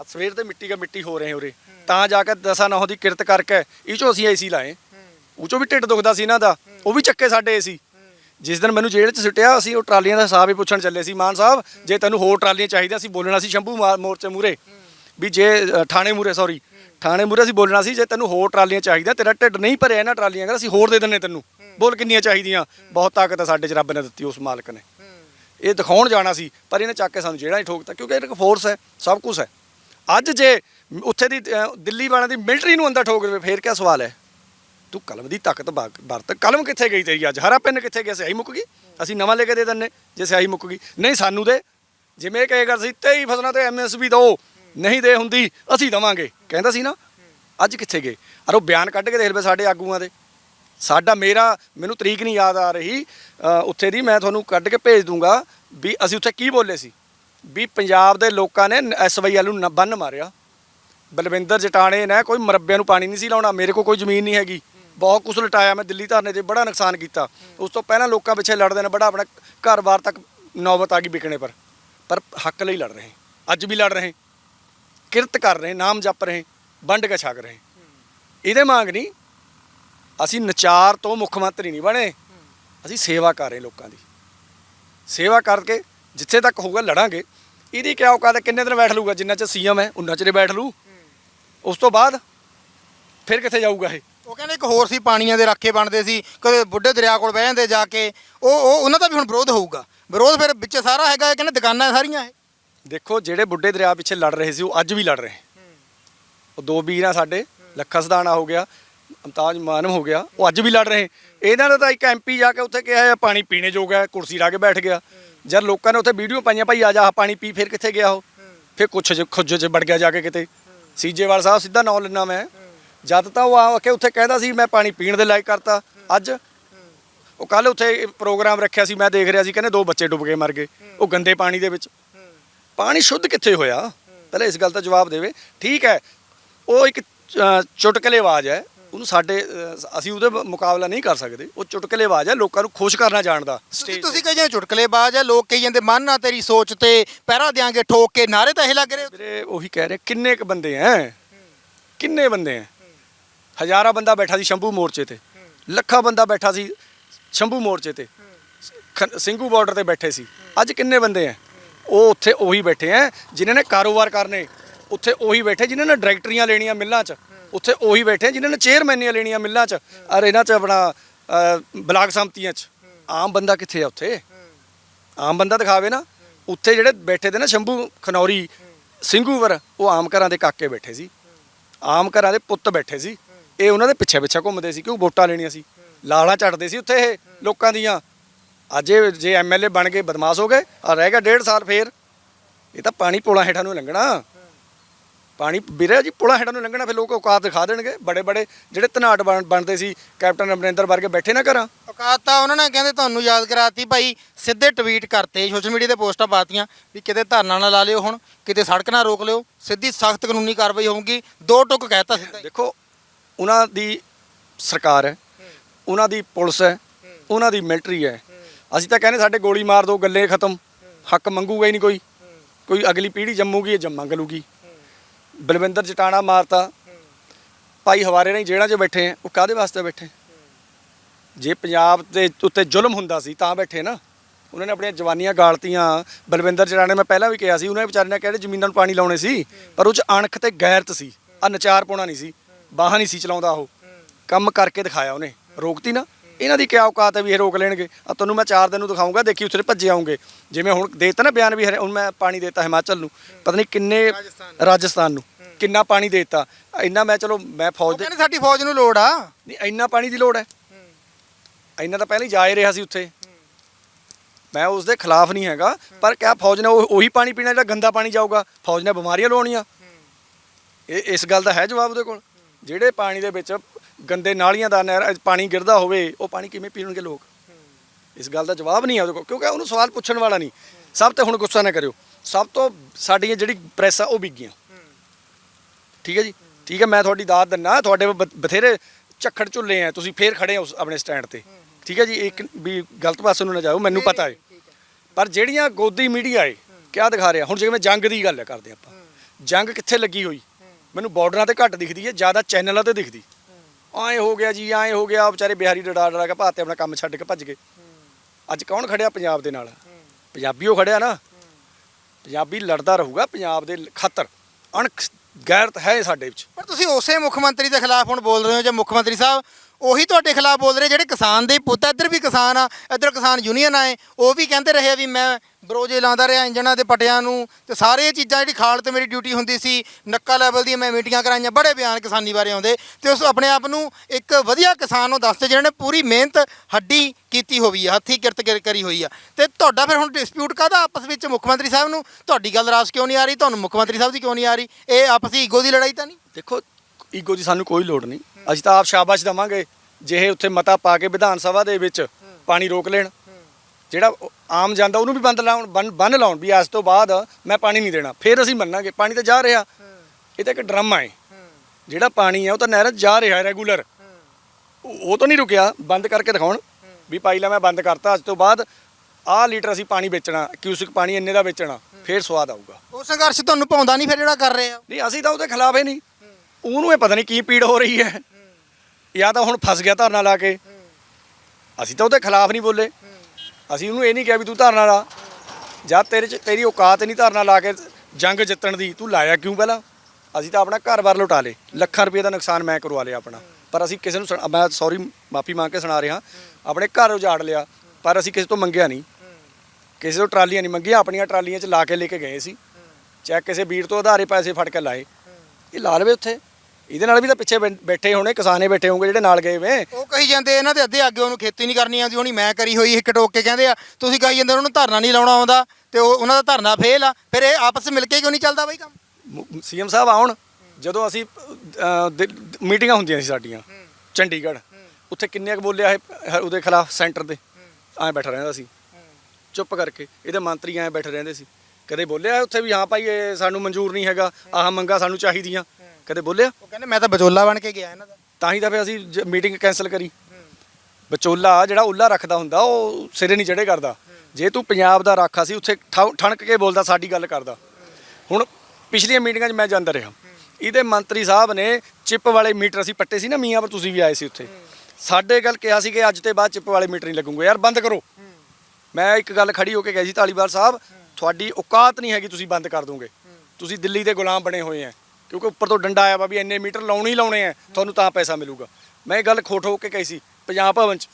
ਆ ਸਵੇਰ ਤੇ ਮਿੱਟੀ ਕੇ ਮਿੱਟੀ ਹੋ ਰਹੇ ਉਰੇ। ਤਾਂ ਜਾ ਕੇ ਦਸਾਂ ਨਹੁੰ ਦੀ ਕਿਰਤ ਕਰਕੇ ਇਹ ਚੋਂ ਅਸੀਂ ਏਸੀ ਲਾਏ। ਉਹ ਚੋਂ ਵੀ ਢਿੱਡ ਦੁਖਦਾ ਸੀ ਇਹਨਾਂ ਦਾ। ਉਹ ਵੀ ਚੱਕੇ ਸਾਡੇ ਏਸੀ। ਜਿਸ ਦਿਨ ਮੈਨੂੰ ਜੇਲ੍ਹ 'ਚ ਸੁੱਟਿਆ ਅਸੀਂ ਉਹ ਟਰਾਲੀਆਂ ਦਾ ਹਿਸਾਬ ਹੀ ਪੁੱਛਣ ਚੱਲੇ ਸੀ ਮਾਨ ਸਾਹਿਬ ਜੇ ਤੈਨੂੰ ਹੋਰ ਟਰਾਲੀਆਂ ਚਾਹੀਦੀਆਂ ਸੀ ਬੋਲਣਾ ਸੀ ਸ਼ੰਭੂ ਮਾ- ਮੋਰਚੇ ਮੂਰੇ ਵੀ ਜੇ ਅ, ਥਾਣੇ ਮੂਰੇ ਸੌਰੀ ਥਾਣੇ ਮੂਰੇ ਅਸੀਂ ਬੋਲਣਾ ਸੀ ਜੇ ਤੈਨੂੰ ਹੋਰ ਟਰਾਲੀਆਂ ਚਾਹੀਦੀਆਂ ਤੇਰਾ ਢਿੱਡ ਨਹੀਂ ਭਰਿਆ ਇਹਨਾਂ ਟਰਾਲੀਆਂ ਦਾ ਅਸੀਂ ਹੋਰ ਦੇ ਦਿੰਨੇ ਤੈਨੂੰ। ਬੋਲ ਕਿੰਨੀਆਂ ਚਾਹੀਦੀਆਂ? ਬਹੁਤ ਤਾਕਤ ਹੈ ਸਾਡੇ 'ਚ ਰੱਬ ਨੇ ਦਿੱਤੀ ਉਸ ਮਾਲਕ ਨੇ। ਇਹ ਦਿਖਾਉਣ ਜਾਣਾ ਸੀ ਪਰ ਇਹਨੇ ਚੱਕ ਕੇ ਸਾਨੂੰ ਜਿਹੜਾ ਹੀ ਠੋਕਤਾ ਕਿਉਂਕਿ ਇਹ ਇੱਕ ਫੋਰਸ ਹੈ ਸਭ ਕੁਝ ਹੈ। ਅੱਜ ਜੇ ਉੱਥੇ ਦੀ ਅ, ਦਿੱਲੀ ਵਾਲਿਆਂ ਦੀ ਮਿਲਟਰੀ ਨੂੰ ਅੰਦਰ ਠੋਕ ਦੇਵੇ ਫੇਰ ਕਿਆ ਸਵਾਲ ਹੈ? ਤੂੰ ਕਲਮ ਦੀ ਤਾਕਤ ਬਾਗ- ਵਰਤ। ਕਲਮ ਕਿੱਥੇ ਗਈ ਤੇਰੀ ਅੱਜ? ਹਰਾ ਪੈਨ ਕਿੱਥੇ ਗਿਆ? ਸਿਆਹੀ ਮੁੱਕ ਗਈ? ਅਸੀਂ ਨਵਾਂ ਲੈ ਕੇ ਦੇ ਦਿੰਨੇ, ਜੇ ਸਿਆਹੀ ਮੁੱਕ ਗਈ। ਨਹੀਂ, ਸਾਨੂੰ ਦੇ। ਜਿਵੇਂ ਇਹ ਕਹੇਗਾ ਸੀ 23 ਫਸਲਾਂ ਤੇ ਐਮਐਸਪੀ ਦੋ। ਨਹੀਂ ਦੇ ਹੁੰਦੀ, ਅਸੀਂ ਦਵਾਂਗੇ। ਕਹਿੰਦਾ ਸੀ ਨਾ, ਅੱਜ ਕਿੱਥੇ ਗਏ? ਅਰ ਉਹ ਬਿਆਨ ਕੱਢ ਕੇ ਦੇਖ ਲਵੇ ਸਾਡੇ ਆਗੂਆਂ ਦੇ। ਸਾਡਾ ਮੇਰਾ, ਮੈਨੂੰ ਤਰੀਕ ਨਹੀਂ ਯਾਦ ਆ ਰਹੀ। ਉੱਥੇ ਦੀ ਮੈਂ ਤੁਹਾਨੂੰ ਕੱਢ ਕੇ ਭੇਜ ਦੂੰਗਾ ਵੀ ਅਸੀਂ ਉੱਥੇ ਕੀ ਬੋਲੇ ਸੀ। ਵੀ ਪੰਜਾਬ ਦੇ ਲੋਕਾਂ ਨੇ ਐਸਵਾਈਐਲ ਨੂੰ ਨ- ਬੰਨ ਮਾਰਿਆ। ਬਲਵਿੰਦਰ ਜਟਾਣੇ ਨੇ ਕੋਈ ਮਰੱਬਿਆਂ ਨੂੰ ਪਾਣੀ ਨਹੀਂ ਸੀ ਲਾਉਣਾ। ਮੇਰੇ ਕੋਲ ਕੋਈ ਜ਼ਮੀਨ ਨਹੀਂ ਹੈਗੀ। ਬਹੁਤ ਕੁਛ ਲਟਾਇਆ, ਮੈਂ ਦਿੱਲੀ ਧਰਨੇ ਤੇ ਬੜਾ ਨੁਕਸਾਨ ਕੀਤਾ। ਉਸ ਤੋਂ ਪਹਿਲਾਂ ਲੋਕਾਂ ਪਿੱਛੇ ਲੜਦੇ ਨੇ, ਬੜਾ ਆਪਣਾ ਘਰ-ਬਾਰ ਤੱਕ ਨੌਬਤ ਆ ਗਈ ਵਿਕਣੇ ਪਰ। ਪਰ ਹੱਕ ਲਈ ਲੜ ਰਹੇ। ਅੱਜ ਵੀ ਲੜ ਰਹੇ। ਕਿਰਤ ਕਰ ਰਹੇ, ਨਾਮ ਜਪ ਰਹੇ, ਵੰਡ ਕੇ ਛਕ ਰਹੇ। ਇਹਦੇ ਮੰਗ ਨਹੀਂ, ਅਸੀਂ ਨਚਾਰ ਤੋਂ ਮੁੱਖ ਮੰਤਰੀ ਨਹੀਂ ਬਣੇ। ਅਸੀਂ ਸੇਵਾ ਕਰ ਰਹੇ ਲੋਕਾਂ ਦੀ। ਸੇਵਾ ਕਰਕੇ ਜਿੱਥੇ ਤੱਕ ਹੋਊਗਾ ਲੜਾਂਗੇ। ਇਹਦੀ ਕਿਆ ਔਕਾਤ ਹੈ, ਕਿੰਨੇ ਦਿਨ ਬੈਠ ਲੂਗਾ ਜਿੰਨਾ ਚਿਰ ਸੀਐਮ ਹੈ ਉਹਨਾਂ ਚਿਰ ਬੈਠ ਲੂ ਉਸ ਤੋਂ ਬਾਅਦ ਫਿਰ ਕਿੱਥੇ ਜਾਊਗਾ ਇਹ?
ਉਹ ਕਹਿੰਦੇ ਇੱਕ ਹੋਰ ਸੀ ਪਾਣੀਆਂ ਦੇ ਰਾਖੇ ਬਣਦੇ ਸੀ ਕਦੇ ਬੁੱਢੇ ਦਰਿਆ ਕੋਲ ਬਹਿ ਜਾਂਦੇ ਜਾ ਕੇ। ਉਹ ਉਹ ਉਹਨਾਂ ਦਾ ਵੀ ਹੁਣ ਵਿਰੋਧ ਹੋਊਗਾ। ਵਿਰੋਧ ਫਿਰ ਵਿੱਚ ਸਾਰਾ ਹੈਗਾ ਇਹ ਕਹਿੰਦੇ ਦੁਕਾਨਾਂ ਸਾਰੀਆਂ ਇਹ।
ਦੇਖੋ ਜਿਹੜੇ ਬੁੱਢੇ ਦਰਿਆ ਪਿੱਛੇ ਲੜ ਰਹੇ ਸੀ ਉਹ ਅੱਜ ਵੀ ਲੜ ਰਹੇ। ਉਹ ਦੋ ਵੀਰ ਆ ਸਾਡੇ ਲੱਖਾ ਸਦਾਣਾ ਹੋ ਗਿਆ ਅਮਤਾਜ ਮਾਨਮ ਹੋ ਗਿਆ ਉਹ ਅੱਜ ਵੀ ਲੜ ਰਹੇ। ਇਹਨਾਂ ਦਾ ਤਾਂ ਇੱਕ ਐਮਪੀ ਜਾ ਕੇ ਉੱਥੇ ਕਿਹਾ ਪਾਣੀ ਪੀਣੇ ਯੋਗ ਹੈ, ਕੁਰਸੀ ਲਾ ਕੇ ਬੈਠ ਗਿਆ। ਜਦ ਲੋਕਾਂ ਨੇ ਉੱਥੇ ਵੀਡੀਓ ਪਾਈਆਂ ਭਾਈ ਆ ਜਾ ਪਾਣੀ ਪੀ ਫਿਰ ਕਿੱਥੇ ਗਿਆ ਉਹ? ਫਿਰ ਕੁਛ ਚ ਖੁੱਜ ਚ ਵੜ ਗਿਆ ਜਾ ਕੇ ਕਿਤੇ। ਸੀਜੇਵਾਲ ਸਾਹਿਬ ਸਿੱਧਾ ਨਾਂ ਲੈਣਾ ਮੈਂ। ਜਦ ਤਾਂ ਉਹ ਆ ਕੇ ਉੱਥੇ ਕਹਿੰਦਾ ਸੀ ਮੈਂ ਪਾਣੀ ਪੀਣ ਦੇ ਲਾਇਕ ਕਰਤਾ ਅੱਜ। ਉਹ ਕੱਲ ਉੱਥੇ ਪ੍ਰੋਗਰਾਮ ਰੱਖਿਆ ਸੀ ਮੈਂ ਦੇਖ ਰਿਹਾ ਸੀ ਕਹਿੰਦੇ ਦੋ ਬੱਚੇ ਡੁੱਬ ਕੇ ਮਰ ਗਏ ਉਹ ਗੰਦੇ ਪਾਣੀ ਦੇ ਵਿੱਚ। ਪਾਣੀ ਸ਼ੁੱਧ ਕਿੱਥੇ ਹੋਇਆ? ਪਹਿਲਾਂ ਇਸ ਗੱਲ ਦਾ ਜਵਾਬ ਦੇਵੇ। ਠੀਕ ਹੈ ਉਹ ਇੱਕ ਚੁਟਕਲੇ ਆਵਾਜ਼ ਹੈ ਉਹਨੂੰ ਸਾਡੇ ਅਸੀਂ ਉਹਦੇ ਮੁਕਾਬਲਾ ਨਹੀਂ ਕਰ ਸਕਦੇ। ਉਹ ਚੁਟਕਲੇ ਆਵਾਜ਼ ਹੈ ਲੋਕਾਂ ਨੂੰ ਖੁਸ਼ ਕਰਨਾ ਜਾਣਦਾ
ਤੁਸੀਂ ਤੁਸੀਂ ਕਹੀ ਜਾਂਦੇ ਚੁਟਕਲੇਬਾਜ਼ ਆ ਲੋਕ ਕਹੀ ਜਾਂਦੇ ਮੰਨ ਆ ਤੇਰੀ ਸੋਚ ਤੇ ਪਹਿਰਾ ਦਿਆਂਗੇ ਠੋਕ ਕੇ। ਨਾਰੇ ਤਾਂ ਇਹ ਲੱਗ ਰਹੇ
ਵੀਰੇ ਉਹੀ ਕਹਿ ਰਹੇ ਕਿੰਨੇ ਕ ਬੰਦੇ ਐ? ਕਿੰਨੇ ਬੰਦੇ ਐ? ਹਜ਼ਾਰਾਂ ਬੰਦਾ ਬੈਠਾ ਸੀ ਸ਼ੰਭੂ ਮੋਰਚੇ ਤੇ। ਲੱਖਾਂ ਬੰਦਾ ਬੈਠਾ ਸੀ ਸ਼ੰਭੂ ਮੋਰਚੇ ਤੇ। ਖ- ਸਿੰਘੂ ਬਾਰਡਰ ਤੇ ਬੈਠੇ ਸੀ। ਅੱਜ ਕਿੰਨੇ ਬੰਦੇ ਐ? ਉਹ ਉੱਥੇ ਉਹੀ ਬੈਠੇ ਐ, ਜਿਨ੍ਹਾਂ ਨੇ ਕਾਰੋਬਾਰ ਕਰਨੇ। ਉੱਥੇ ਉਹੀ ਬੈਠੇ ਜਿਨ੍ਹਾਂ ਨੇ ਡਾਇਰੈਕਟਰੀਆਂ ਲੈਣੀਆਂ ਮਿੱਲਾਂ 'ਚ। ਉੱਥੇ ਉਹੀ ਬੈਠੇ ਜਿਨ੍ਹਾਂ ਨੇ ਚੇਅਰਮੈਨੀਆਂ ਲੈਣੀਆਂ ਮਿੱਲਾਂ 'ਚ। ਅਰ ਇਹਨਾਂ 'ਚ ਆਪਣਾ ਬਲਾਕ ਸੰਮਤੀਆਂ 'ਚ। ਆਮ ਬੰਦਾ ਕਿੱਥੇ ਆ ਉੱਥੇ? ਆਮ ਬੰਦਾ ਦਿਖਾਵੇ ਨਾ। ਉੱਥੇ ਜਿਹੜੇ ਬੈਠੇ ਦੇ ਨਾ ਸ਼ੰਭੂ ਖਨੌਰੀ ਸਿੰਘੂਵਰ ਉਹ ਆਮ ਘਰਾਂ ਦੇ ਕਾਕੇ ਬੈਠੇ ਸੀ। ਆਮ ਘਰਾਂ ਦੇ ਪੁੱਤ ਬੈਠੇ ਸੀ। ਇਹ ਉਹਨਾਂ ਦੇ ਪਿੱਛੇ ਪਿੱਛੇ ਘੁੰਮਦੇ ਸੀ ਕਿਉਂ ਵੋਟਾਂ ਲੈਣੀਆਂ ਸੀ। ਲਾਲਾਂ ਝੜਦੇ ਸੀ ਉੱਥੇ ਇਹ ਲੋਕਾਂ ਦੀਆਂ। ਅੱਜ ਇਹ ਜੇ ਐਮਐਲਏ ਬਣ ਗਏ ਬਦਮਾਸ਼ ਹੋ ਗਏ ਆ ਰਹਿ ਗਿਆ ਡੇਢ ਸਾਲ ਫੇਰ। ਇਹ ਤਾਂ ਪਾਣੀ ਪੁਲਾਂ ਹੇਠਾਂ ਨੂੰ ਲੰਘਣਾ। ਪਾਣੀ ਵੀਰੇ ਜੀ ਪੁਲਾਂ ਹੇਠਾਂ ਨੂੰ ਲੰਘਣਾ ਫਿਰ ਲੋਕ ਔਕਾਤ ਦਿਖਾ ਦੇਣਗੇ। ਬੜੇ ਬੜੇ ਜਿਹੜੇ ਧਨਾਟ ਬਣ- ਬਣਦੇ ਸੀ ਕੈਪਟਨ ਅਮਰਿੰਦਰ ਵਰਗੇ ਬੈਠੇ ਨਾ ਘਰਾਂ।
ਔਕਾਤ ਤਾਂ ਉਹਨਾਂ ਨੇ ਕਹਿੰਦੇ ਤੁਹਾਨੂੰ ਯਾਦ ਕਰਾਤੀ ਭਾਈ ਸਿੱਧੇ ਟਵੀਟ ਕਰਤੇ ਸੋਸ਼ਲ ਮੀਡੀਆ ਤੇ ਪੋਸਟਾਂ ਪਾਤੀਆਂ ਵੀ ਕਿਤੇ ਧਰਨਾ ਨਾ ਲਾ ਲਿਓ ਹੁਣ ਕਿਤੇ ਸੜਕ ਨਾ ਰੋਕ ਲਿਓ ਸਿੱਧੀ ਸਖਤ ਕਾਨੂੰਨੀ ਕਾਰਵਾਈ ਹੋਊਗੀ ਦੋ ਟੁਕ ਕਹਿਤਾ ਸਿੱਧਾ।
ਦੇਖੋ ਉਹਨਾਂ ਦੀ ਸਰਕਾਰ ਹੈ, ਉਹਨਾਂ ਦੀ ਪੁਲਿਸ ਹੈ, ਉਹਨਾਂ ਦੀ ਮਿਲਟਰੀ ਹੈ। ਅਸੀਂ ਤਾਂ ਕਹਿੰਦੇ ਸਾਡੇ ਗੋਲੀ ਮਾਰ ਦੋ, ਗੱਲੇ ਖਤਮ। ਹੱਕ ਮੰਗੂਗਾ ਹੀ ਨਹੀਂ ਕੋਈ। ਕੋਈ ਅਗਲੀ ਪੀੜ੍ਹੀ ਜੰਮੂਗੀ ਇਹ ਜੰਮ ਲੂਗੀ ਬਲਵਿੰਦਰ ਜਟਾਣਾ ਮਾਰਤਾ। ਭਾਈ ਹਵਾਰੇ ਨਹੀਂ ਜਿਹੜਾ 'ਚ ਬੈਠੇ ਆ। ਉਹ ਕਾਦੇ ਵਾਸਤੇ ਬੈਠੇ? ਜੇ ਪੰਜਾਬ ਦੇ ਉੱਤੇ ਜ਼ੁਲਮ ਹੁੰਦਾ ਸੀ ਤਾਂ ਬੈਠੇ ਨਾ। ਉਹਨਾਂ ਨੇ ਆਪਣੀਆਂ ਜਵਾਨੀਆਂ ਗਾਲਤੀਆਂ। ਬਲਵਿੰਦਰ ਜਟਾਣੇ ਮੈਂ ਪਹਿਲਾਂ ਵੀ ਕਿਹਾ ਸੀ, ਉਹਨਾਂ ਵਿਚਾਰੇ ਨੇ ਕਿਹੜੇ ਜ਼ਮੀਨਾਂ ਨੂੰ ਪਾਣੀ ਲਾਉਣੇ ਸੀ, ਪਰ ਉਹ 'ਚ ਅਣਖ ਤੇ ਗੈਰਤ ਸੀ। ਆ ਨਚਾਰ ਪਾਉਣਾ ਨਹੀਂ ਸੀ। ਬਾਹਾਂ ਨਹੀਂ ਸੀ ਚਲਾਉਂਦਾ ਉਹ। ਕੰਮ ਕਰਕੇ ਦਿਖਾਇਆ ਉਹਨੇ। ਰੋਕਤੀ ਨਾ। ਇਹਨਾਂ ਦੀ ਕਿਆ ਔਕਾਤ ਹੈ ਵੀ ਇਹ ਰੋਕ ਲੈਣਗੇ। ਆ ਤੁਹਾਨੂੰ ਮੈਂ 4 ਦਿਨ ਨੂੰ ਦਿਖਾਉਂਗਾ। ਦੇਖੀ ਉੱਥੇ ਭੱਜੇ ਆਉਂਗੇ। ਜਿਵੇਂ ਹੁਣ ਦੇਤਾ ਨਾ ਬਿਆਨ ਵੀ ਹਰਿ- ਹੁਣ ਮੈਂ ਪਾਣੀ ਦੇਤਾ ਹਿਮਾਚਲ ਨੂੰ। ਪਤਾ ਨਹੀਂ ਕਿੰਨੇ
ਰਾਜਸਥਾਨ
ਨੂੰ। ਕਿੰਨਾ ਪਾਣੀ ਦੇਤਾ। ਇੰਨਾ ਮੈਂ ਚਲੋ ਮੈਂ ਫੌਜ ਦੇ
ਸਾਡੀ ਫੌਜ ਨੂੰ ਲੋੜ ਆ।
ਨਹੀਂ ਇੰਨਾ ਪਾਣੀ ਦੀ ਲੋੜ ਹੈ। ਇੰਨਾ ਤਾਂ ਪਹਿਲਾਂ ਹੀ ਜਾ ਹੀ ਰਿਹਾ ਸੀ ਉੱਥੇ। ਮੈਂ ਉਸ ਦੇ ਖਿਲਾਫ ਨਹੀਂ ਹੈਗਾ। ਪਰ ਕਿਆ ਫੌਜ ਨੇ ਉਹ- ਉਹੀ ਪਾਣੀ ਪੀਣਾ ਜਿਹੜਾ ਗੰਦਾ ਪਾਣੀ ਜਾਊਗਾ। ਫੌਜ ਨੇ ਬਿਮਾਰੀਆਂ ਲਵਾਉਣੀਆਂ। ਇਹ ਇਸ ਗੱਲ ਦਾ ਹੈ ਜਵਾਬ ਉਹਦੇ ਕੋਲ। ਜਿਹੜੇ ਪਾਣੀ ਦੇ ਵਿੱਚ ਗੰਦੇ ਨਾਲੀਆਂ ਦਾ ਨਹਿਰ ਪਾਣੀ ਗਿਰਦਾ ਹੋਵੇ ਉਹ ਪਾਣੀ ਕਿਵੇਂ ਪੀਣਗੇ ਲੋਕ? ਇਸ ਗੱਲ ਦਾ ਜਵਾਬ ਨਹੀਂ ਹੈ ਉਹਦੇ ਕੋਲ ਕਿਉਂਕਿ ਉਹਨੂੰ ਸਵਾਲ ਪੁੱਛਣ ਵਾਲਾ ਨਹੀਂ। ਸਭ ਤੇ ਹੁਣ ਗੁੱਸਾ ਨਾ ਕਰਿਓ। ਸਭ ਤੋਂ ਸਾਡੀਆਂ ਜਿਹੜੀ ਪ੍ਰੈਸ ਆ ਉਹ ਵਿਗੀਆਂ ਠੀਕ ਹੈ ਜੀ? ਠੀਕ ਹੈ ਮੈਂ ਤੁਹਾਡੀ ਦਾਤ ਦਿੰਨਾ ਤੁਹਾਡੇ ਬਥੇਰੇ ਝੱਖੜ ਝੁੱਲੇ ਆ ਤੁਸੀਂ ਫੇਰ ਖੜੇ ਹੋ ਉਸ ਆਪਣੇ ਸਟੈਂਡ ਤੇ। ਠੀਕ ਹੈ ਜੀ? ਇੱਕ ਵੀ ਗਲਤ ਪਾਸੇ ਨੂੰ ਨਾ ਜਾਓ ਮੈਨੂੰ ਪਤਾ ਹੈ। ਪਰ ਜਿਹੜੀਆਂ ਗੋਦੀ ਮੀਡੀਆ ਏ ਕਿਆ ਦਿਖਾ ਰਿਹਾ? ਹੁਣ ਜਿਵੇਂ ਜੰਗ ਦੀ ਗੱਲ ਕਰਦੇ ਆਪਾਂ। ਜੰਗ ਕਿੱਥੇ ਲੱਗੀ ਹੋਈ? ਮੈਨੂੰ ਬਾਰਡਰਾਂ ਤੇ ਘੱਟ ਦਿਖਦੀ ਹੈ, ਜ਼ਿਆਦਾ ਚੈਨਲਾਂ ਤੇ ਦਿਖਦੀ। ਆਏ ਹੋ ਗਿਆ ਜੀ ਆਏ ਹੋ ਗਿਆ ਵਿਚਾਰੇ ਬਿਹਾਰੀ ਡਰਾ ਡਰਾ ਕੇ ਭਾਤੇ ਆਪਣਾ ਕੰਮ ਛੱਡ ਕੇ ਭੱਜ ਗਏ। ਅੱਜ ਕੌਣ ਖੜਿਆ ਪੰਜਾਬ ਦੇ ਨਾਲ? ਪੰਜਾਬੀ ਉਹ ਖੜਿਆ ਨਾ। ਪੰਜਾਬੀ ਲੜਦਾ ਰਹੂਗਾ ਪੰਜਾਬ ਦੇ ਖਾਤਰ। ਅਣਖ, ਗੈਰਤ ਹੈ ਸਾਡੇ ਵਿੱਚ।
ਪਰ ਤੁਸੀਂ ਉਸੇ ਮੁੱਖ ਮੰਤਰੀ ਦੇ ਖਿਲਾਫ ਹੁਣ ਬੋਲ ਰਹੇ ਹੋ ਜੇ ਮੁੱਖ ਮੰਤਰੀ ਸਾਹਿਬ ਉਹੀ ਤੁਹਾਡੇ ਖਿਲਾਫ ਬੋਲ ਰਹੇ ਜਿਹੜੇ ਕਿਸਾਨ ਦੇ ਪੁੱਤ ਇੱਧਰ ਵੀ ਕਿਸਾਨ ਆ, ਇੱਧਰ ਕਿਸਾਨ ਯੂਨੀਅਨ ਆਏ, ਉਹ ਵੀ ਕਹਿੰਦੇ ਰਹੇ ਆ ਵੀ ਮੈਂ ਬਰੋਜੇ ਲਾਉਂਦਾ ਰਿਹਾ ਇੰਜਣਾਂ ਦੇ ਪਟਿਆਂ ਨੂੰ ਤੇ ਸਾਰੇ ਚੀਜ਼ਾਂ ਜਿਹੜੀ ਖਾਲ ਤੇ ਮੇਰੀ ਡਿਊਟੀ ਹੁੰਦੀ ਸੀ, ਨੱਕਾ ਲੈਵਲ ਦੀਆਂ ਮੈਂ ਮੀਟਿੰਗਾਂ ਕਰਾਈਆਂ, ਬੜੇ ਬਿਆਨ ਕਿਸਾਨੀ ਬਾਰੇ ਆਉਂਦੇ ਤੇ ਉਸ ਆਪਣੇ ਆਪ ਨੂੰ ਇੱਕ ਵਧੀਆ ਕਿਸਾਨ ਨੂੰ ਦੱਸਦੇ ਜਿਹਨਾਂ ਨੇ ਪੂਰੀ ਮਿਹਨਤ ਹੱਡੀ ਕੀਤੀ ਹੋਈ ਆ, ਹੱਥੀ ਕਿਰਤ ਕਰੀ ਹੋਈ ਆ। ਤੇ ਤੁਹਾਡਾ ਫਿਰ ਹੁਣ ਡਿਸਪਿਊਟ ਕਾਹਦਾ ਆਪਸ ਵਿੱਚ ਮੁੱਖ ਮੰਤਰੀ ਸਾਹਿਬ ਨੂੰ? ਤੁਹਾਡੀ ਗੱਲ ਰਾਸ ਕਿਉਂ ਨਹੀਂ ਆ ਰਹੀ? ਤੁਹਾਨੂੰ ਮੁੱਖ ਮੰਤਰੀ ਸਾਹਿਬ ਦੀ ਕਿਉਂ ਨਹੀਂ ਆ ਰਹੀ? ਇਹ ਆਪਸੀ ਈਗੋ ਦੀ ਲੜਾਈ ਤਾਂ ਨਹੀਂ?
ਦੇਖੋ, ਈਗੋ ਦੀ ਸਾਨੂੰ ਕੋਈ ਲੋੜ ਨਹੀਂ। ਅਸੀਂ ਤਾਂ ਆਪ ਸ਼ਾਬਾਸ਼ ਦਵਾਂਗੇ ਜੇ ਇਹ ਉੱਥੇ ਮਤਾ ਪਾ ਕੇ ਵਿਧਾਨ ਸਭਾ ਦੇ ਵਿੱਚ ਪਾਣੀ ਰੋਕ ਲੈਣ। ਜਿਹੜਾ ਆਮ ਜਾਂਦਾ ਉਹਨੂੰ ਵੀ ਬੰਦ ਲਾਉਣ ਬੰਨ ਲਾਉਣ ਵੀ ਅੱਜ ਤੋਂ ਬਾਅਦ ਮੈਂ ਪਾਣੀ ਨਹੀਂ ਦੇਣਾ। ਫਿਰ ਅਸੀਂ ਮੰਨਾਂਗੇ ਪਾਣੀ ਤਾਂ ਜਾ ਰਿਹਾ। ਇਹ ਤਾਂ ਇੱਕ ਡਰਾਮਾ ਹੈ। ਜਿਹੜਾ ਪਾਣੀ ਹੈ ਉਹ ਤਾਂ ਨਹਿਰ ਜਾ ਰਿਹਾ ਰੈਗੂਲਰ। ਉਹ ਤਾਂ ਨਹੀਂ ਰੁਕਿਆ। ਬੰਦ ਕਰਕੇ ਦਿਖਾਉਣ ਵੀ ਪਾਈ ਲਾ ਮੈਂ ਬੰਦ ਕਰਤਾ ਅੱਜ ਤੋਂ ਬਾਅਦ ਆਹ ਲੀਟਰ ਅਸੀਂ ਪਾਣੀ ਵੇਚਣਾ ਕਿਊਸਿਕ ਪਾਣੀ ਇੰਨੇ ਦਾ ਵੇਚਣਾ ਫਿਰ ਸਵਾਦ ਆਊਗਾ।
ਉਹ ਸੰਘਰਸ਼ ਤੁਹਾਨੂੰ ਪਾਉਂਦਾ ਨਹੀਂ ਫਿਰ ਜਿਹੜਾ ਕਰ ਰਹੇ ਆ
ਨਹੀਂ ਅਸੀਂ ਤਾਂ ਉਹਦੇ ਖਿਲਾਫ ਹੀ ਨਹੀਂ। ਉਹਨੂੰ ਇਹ ਪਤਾ ਨਹੀਂ ਕੀ ਪੀੜ ਹੋ ਰਹੀ ਹੈ। ਜਾਂ ਤਾਂ ਹੁਣ ਫਸ ਗਿਆ ਧਰਨਾ ਲਾ ਕੇ। ਅਸੀਂ ਤਾਂ ਉਹਦੇ ਖਿਲਾਫ ਨਹੀਂ ਬੋਲੇ। ਅਸੀਂ ਉਹਨੂੰ ਇਹ ਨਹੀਂ ਕਿਹਾ ਵੀ ਤੂੰ ਧਰਨਾ ਲਾ। ਜਾਂ ਤੇਰੇ ਚ, ਤੇਰੀ ਔਕਾਤ ਨਹੀਂ ਧਰਨਾ ਲਾ ਕੇ ਜੰਗ ਜਿੱਤਣ ਦੀ। ਤੂੰ ਲਾਇਆ ਕਿਉਂ ਪਹਿਲਾਂ? ਅਸੀਂ ਤਾਂ ਆਪਣਾ ਘਰ-ਬਾਰ ਲੁਟਾ ਲੇ ਲੱਖਾਂ ਰੁਪਏ ਦਾ ਨੁਕਸਾਨ ਮੈਂ ਕਰਵਾ ਲਿਆ ਆਪਣਾ। ਪਰ ਅਸੀਂ ਕਿਸੇ ਨੂੰ ਸੁਣਾ- ਮੈਂ ਸੌਰੀ ਮਾਫੀ ਮੰਗ ਕੇ ਸੁਣਾ ਰਿਹਾ। ਆਪਣੇ ਘਰ ਉਜਾੜ ਲਿਆ। ਪਰ ਅਸੀਂ ਕਿਸੇ ਤੋਂ ਮੰਗਿਆ ਨਹੀਂ। ਕਿਸੇ ਤੋਂ ਟਰਾਲੀਆਂ ਨਹੀਂ ਮੰਗੀਆਂ। ਆਪਣੀਆਂ ਟਰਾਲੀਆਂ 'ਚ ਲਾ ਕੇ ਲੈ ਕੇ ਗਏ ਸੀ। ਚਾਹੇ ਕਿਸੇ ਵੀਰ ਤੋਂ ਉਧਾਰੇ ਪੈਸੇ ਫੜ ਕੇ ਲਾਏ। ਇਹ ਲਾ ਲਵੇ ਉੱਥੇ। ਇਹਦੇ ਨਾਲ ਵੀ ਤਾਂ ਪਿੱਛੇ ਬੈ- ਬੈਠੇ ਹੋਣੇ ਕਿਸਾਨੇ ਬੈਠੇ ਹੋਣਗੇ ਜਿਹੜੇ ਨਾਲ ਗਏ ਵੇ।
ਉਹ ਕਹੀ ਜਾਂਦੇ ਇਹਨਾਂ ਦੇ ਅੱਧੇ ਅੱਗੇ ਉਹਨੂੰ ਖੇਤੀ ਨਹੀਂ ਕਰਨੀ ਆਉਂਦੀ ਹੋਣੀ ਮੈਂ ਕਰੀ ਹੋਈ ਇੱਕ ਟੋਕ ਕੇ ਕਹਿੰਦੇ ਆ ਤੁਸੀਂ ਕਹੀ ਜਾਂਦੇ ਉਹਨੂੰ ਧਰਨਾ ਨਹੀਂ ਲਾਉਣਾ ਆਉਂਦਾ ਤੇ ਉਹ ਉਹਨਾਂ ਦਾ ਧਰਨਾ ਫੇਲ ਆ ਫਿਰ ਇਹ ਆਪਸ ਵਿੱਚ ਮਿਲ ਕੇ ਕਿਉਂ ਨਹੀਂ ਚੱਲਦਾ ਬਾਈ ਕੰਮ?
ਸੀਐਮ ਸਾਹਿਬ ਆਉਣ ਜਦੋਂ ਅਸੀਂ ਅਹ, ਦਿ- ਮੀਟਿੰਗਾਂ ਹੁੰਦੀਆਂ ਸੀ ਸਾਡੀਆਂ ਚੰਡੀਗੜ੍ਹ ਉੱਥੇ ਕਿੰਨੇ ਕੁ ਬੋਲਿਆ ਇਹ ਉਹਦੇ ਖਿਲਾਫ ਸੈਂਟਰ ਦੇ ਐਂ ਬੈਠਾ ਰਹਿੰਦਾ ਸੀ। ਚੁੱਪ ਕਰਕੇ ਇਹਦੇ ਮੰਤਰੀ ਐਂ ਬੈਠੇ ਰਹਿੰਦੇ ਸੀ। ਕਦੇ ਬੋਲਿਆ ਉੱਥੇ ਵੀ ਹਾਂ ਭਾਈ ਇਹ ਸਾਨੂੰ ਮਨਜ਼ੂਰ ਨਹੀਂ ਹੈਗਾ ਆਹ ਮੰਗਾ ਸਾਨੂੰ ਚਾਹੀਦੀਆਂ। ਕਦੇ ਬੋਲਿਆ?
ਉਹ ਕਹਿੰਦੇ ਮੈਂ ਤਾਂ ਵਿਚੋਲਾ ਬਣ ਕੇ ਗਿਆ ਇਹਨਾਂ ਦਾ।
ਤਾਂ ਹੀ ਤਾਂ ਫਿਰ ਅਸੀਂ ਮੀਟਿੰਗ ਕੈਨਸਲ ਕਰੀ। ਵਿਚੋਲਾ ਜਿਹੜਾ ਉੱਲਾ ਰੱਖਦਾ ਹੁੰਦਾ ਉਹ ਸਿਰੇ ਨਹੀਂ ਚੜੇ ਕਰਦਾ। ਜੇ ਤੂੰ ਪੰਜਾਬ ਦਾ ਰਾਖਾ ਸੀ ਉੱਥੇ ਠਣਕ ਕੇ ਬੋਲਦਾ ਸਾਡੀ ਗੱਲ ਕਰਦਾ। ਹੁਣ ਪਿਛਲੀਆਂ ਮੀਟਿੰਗਾਂ 'ਚ ਮੈਂ ਜਾਂਦਾ ਰਿਹਾ। ਇਹਦੇ ਮੰਤਰੀ ਸਾਹਿਬ ਨੇ ਚਿੱਪ ਵਾਲੇ ਮੀਟਰ ਅਸੀਂ ਪੱਟੇ ਸੀ ਨਾ ਮੀਆਂ ਪਰ ਤੁਸੀਂ ਵੀ ਆਏ ਸੀ ਉੱਥੇ। ਸਾਡੇ ਗੱਲ ਕਿਹਾ ਸੀ ਕਿ ਅੱਜ ਤੇ ਬਾਅਦ ਚਿੱਪ ਵਾਲੇ ਮੀਟਰ ਨਹੀਂ ਲੱਗੂਗੇ। ਯਾਰ ਬੰਦ ਕਰੋ। ਮੈਂ ਇੱਕ ਗੱਲ ਖੜੀ ਹੋ ਕੇ ਗਈ ਸੀ ਧਾਲੀਵਾਲ ਸਾਹਿਬ ਤੁਹਾਡੀ ਔਕਾਤ ਨਹੀਂ ਹੈਗੀ ਤੁਸੀਂ ਬੰਦ ਕਰ ਦੋਗੇ। ਤੁਸੀਂ ਦਿੱਲੀ ਦੇ ਗੁਲਾਮ ਬਣੇ ਹੋਏ ਆ। ਕਿਉਂਕਿ ਉੱਪਰ ਤੋਂ ਡੰਡਾ ਆਇਆ ਵਾ ਵੀ ਇੰਨੇ ਮੀਟਰ ਲਾਉਣੇ ਹੀ ਲਾਉਣੇ ਆ ਤੁਹਾਨੂੰ ਤਾਂ ਪੈਸਾ ਮਿਲੂਗਾ। ਮੈਂ ਇਹ ਗੱਲ ਖੋਟ ਹੋ ਕੇ ਕਹੀ ਸੀ ਪੰਜਾਬ ਭਵਨ ਚ।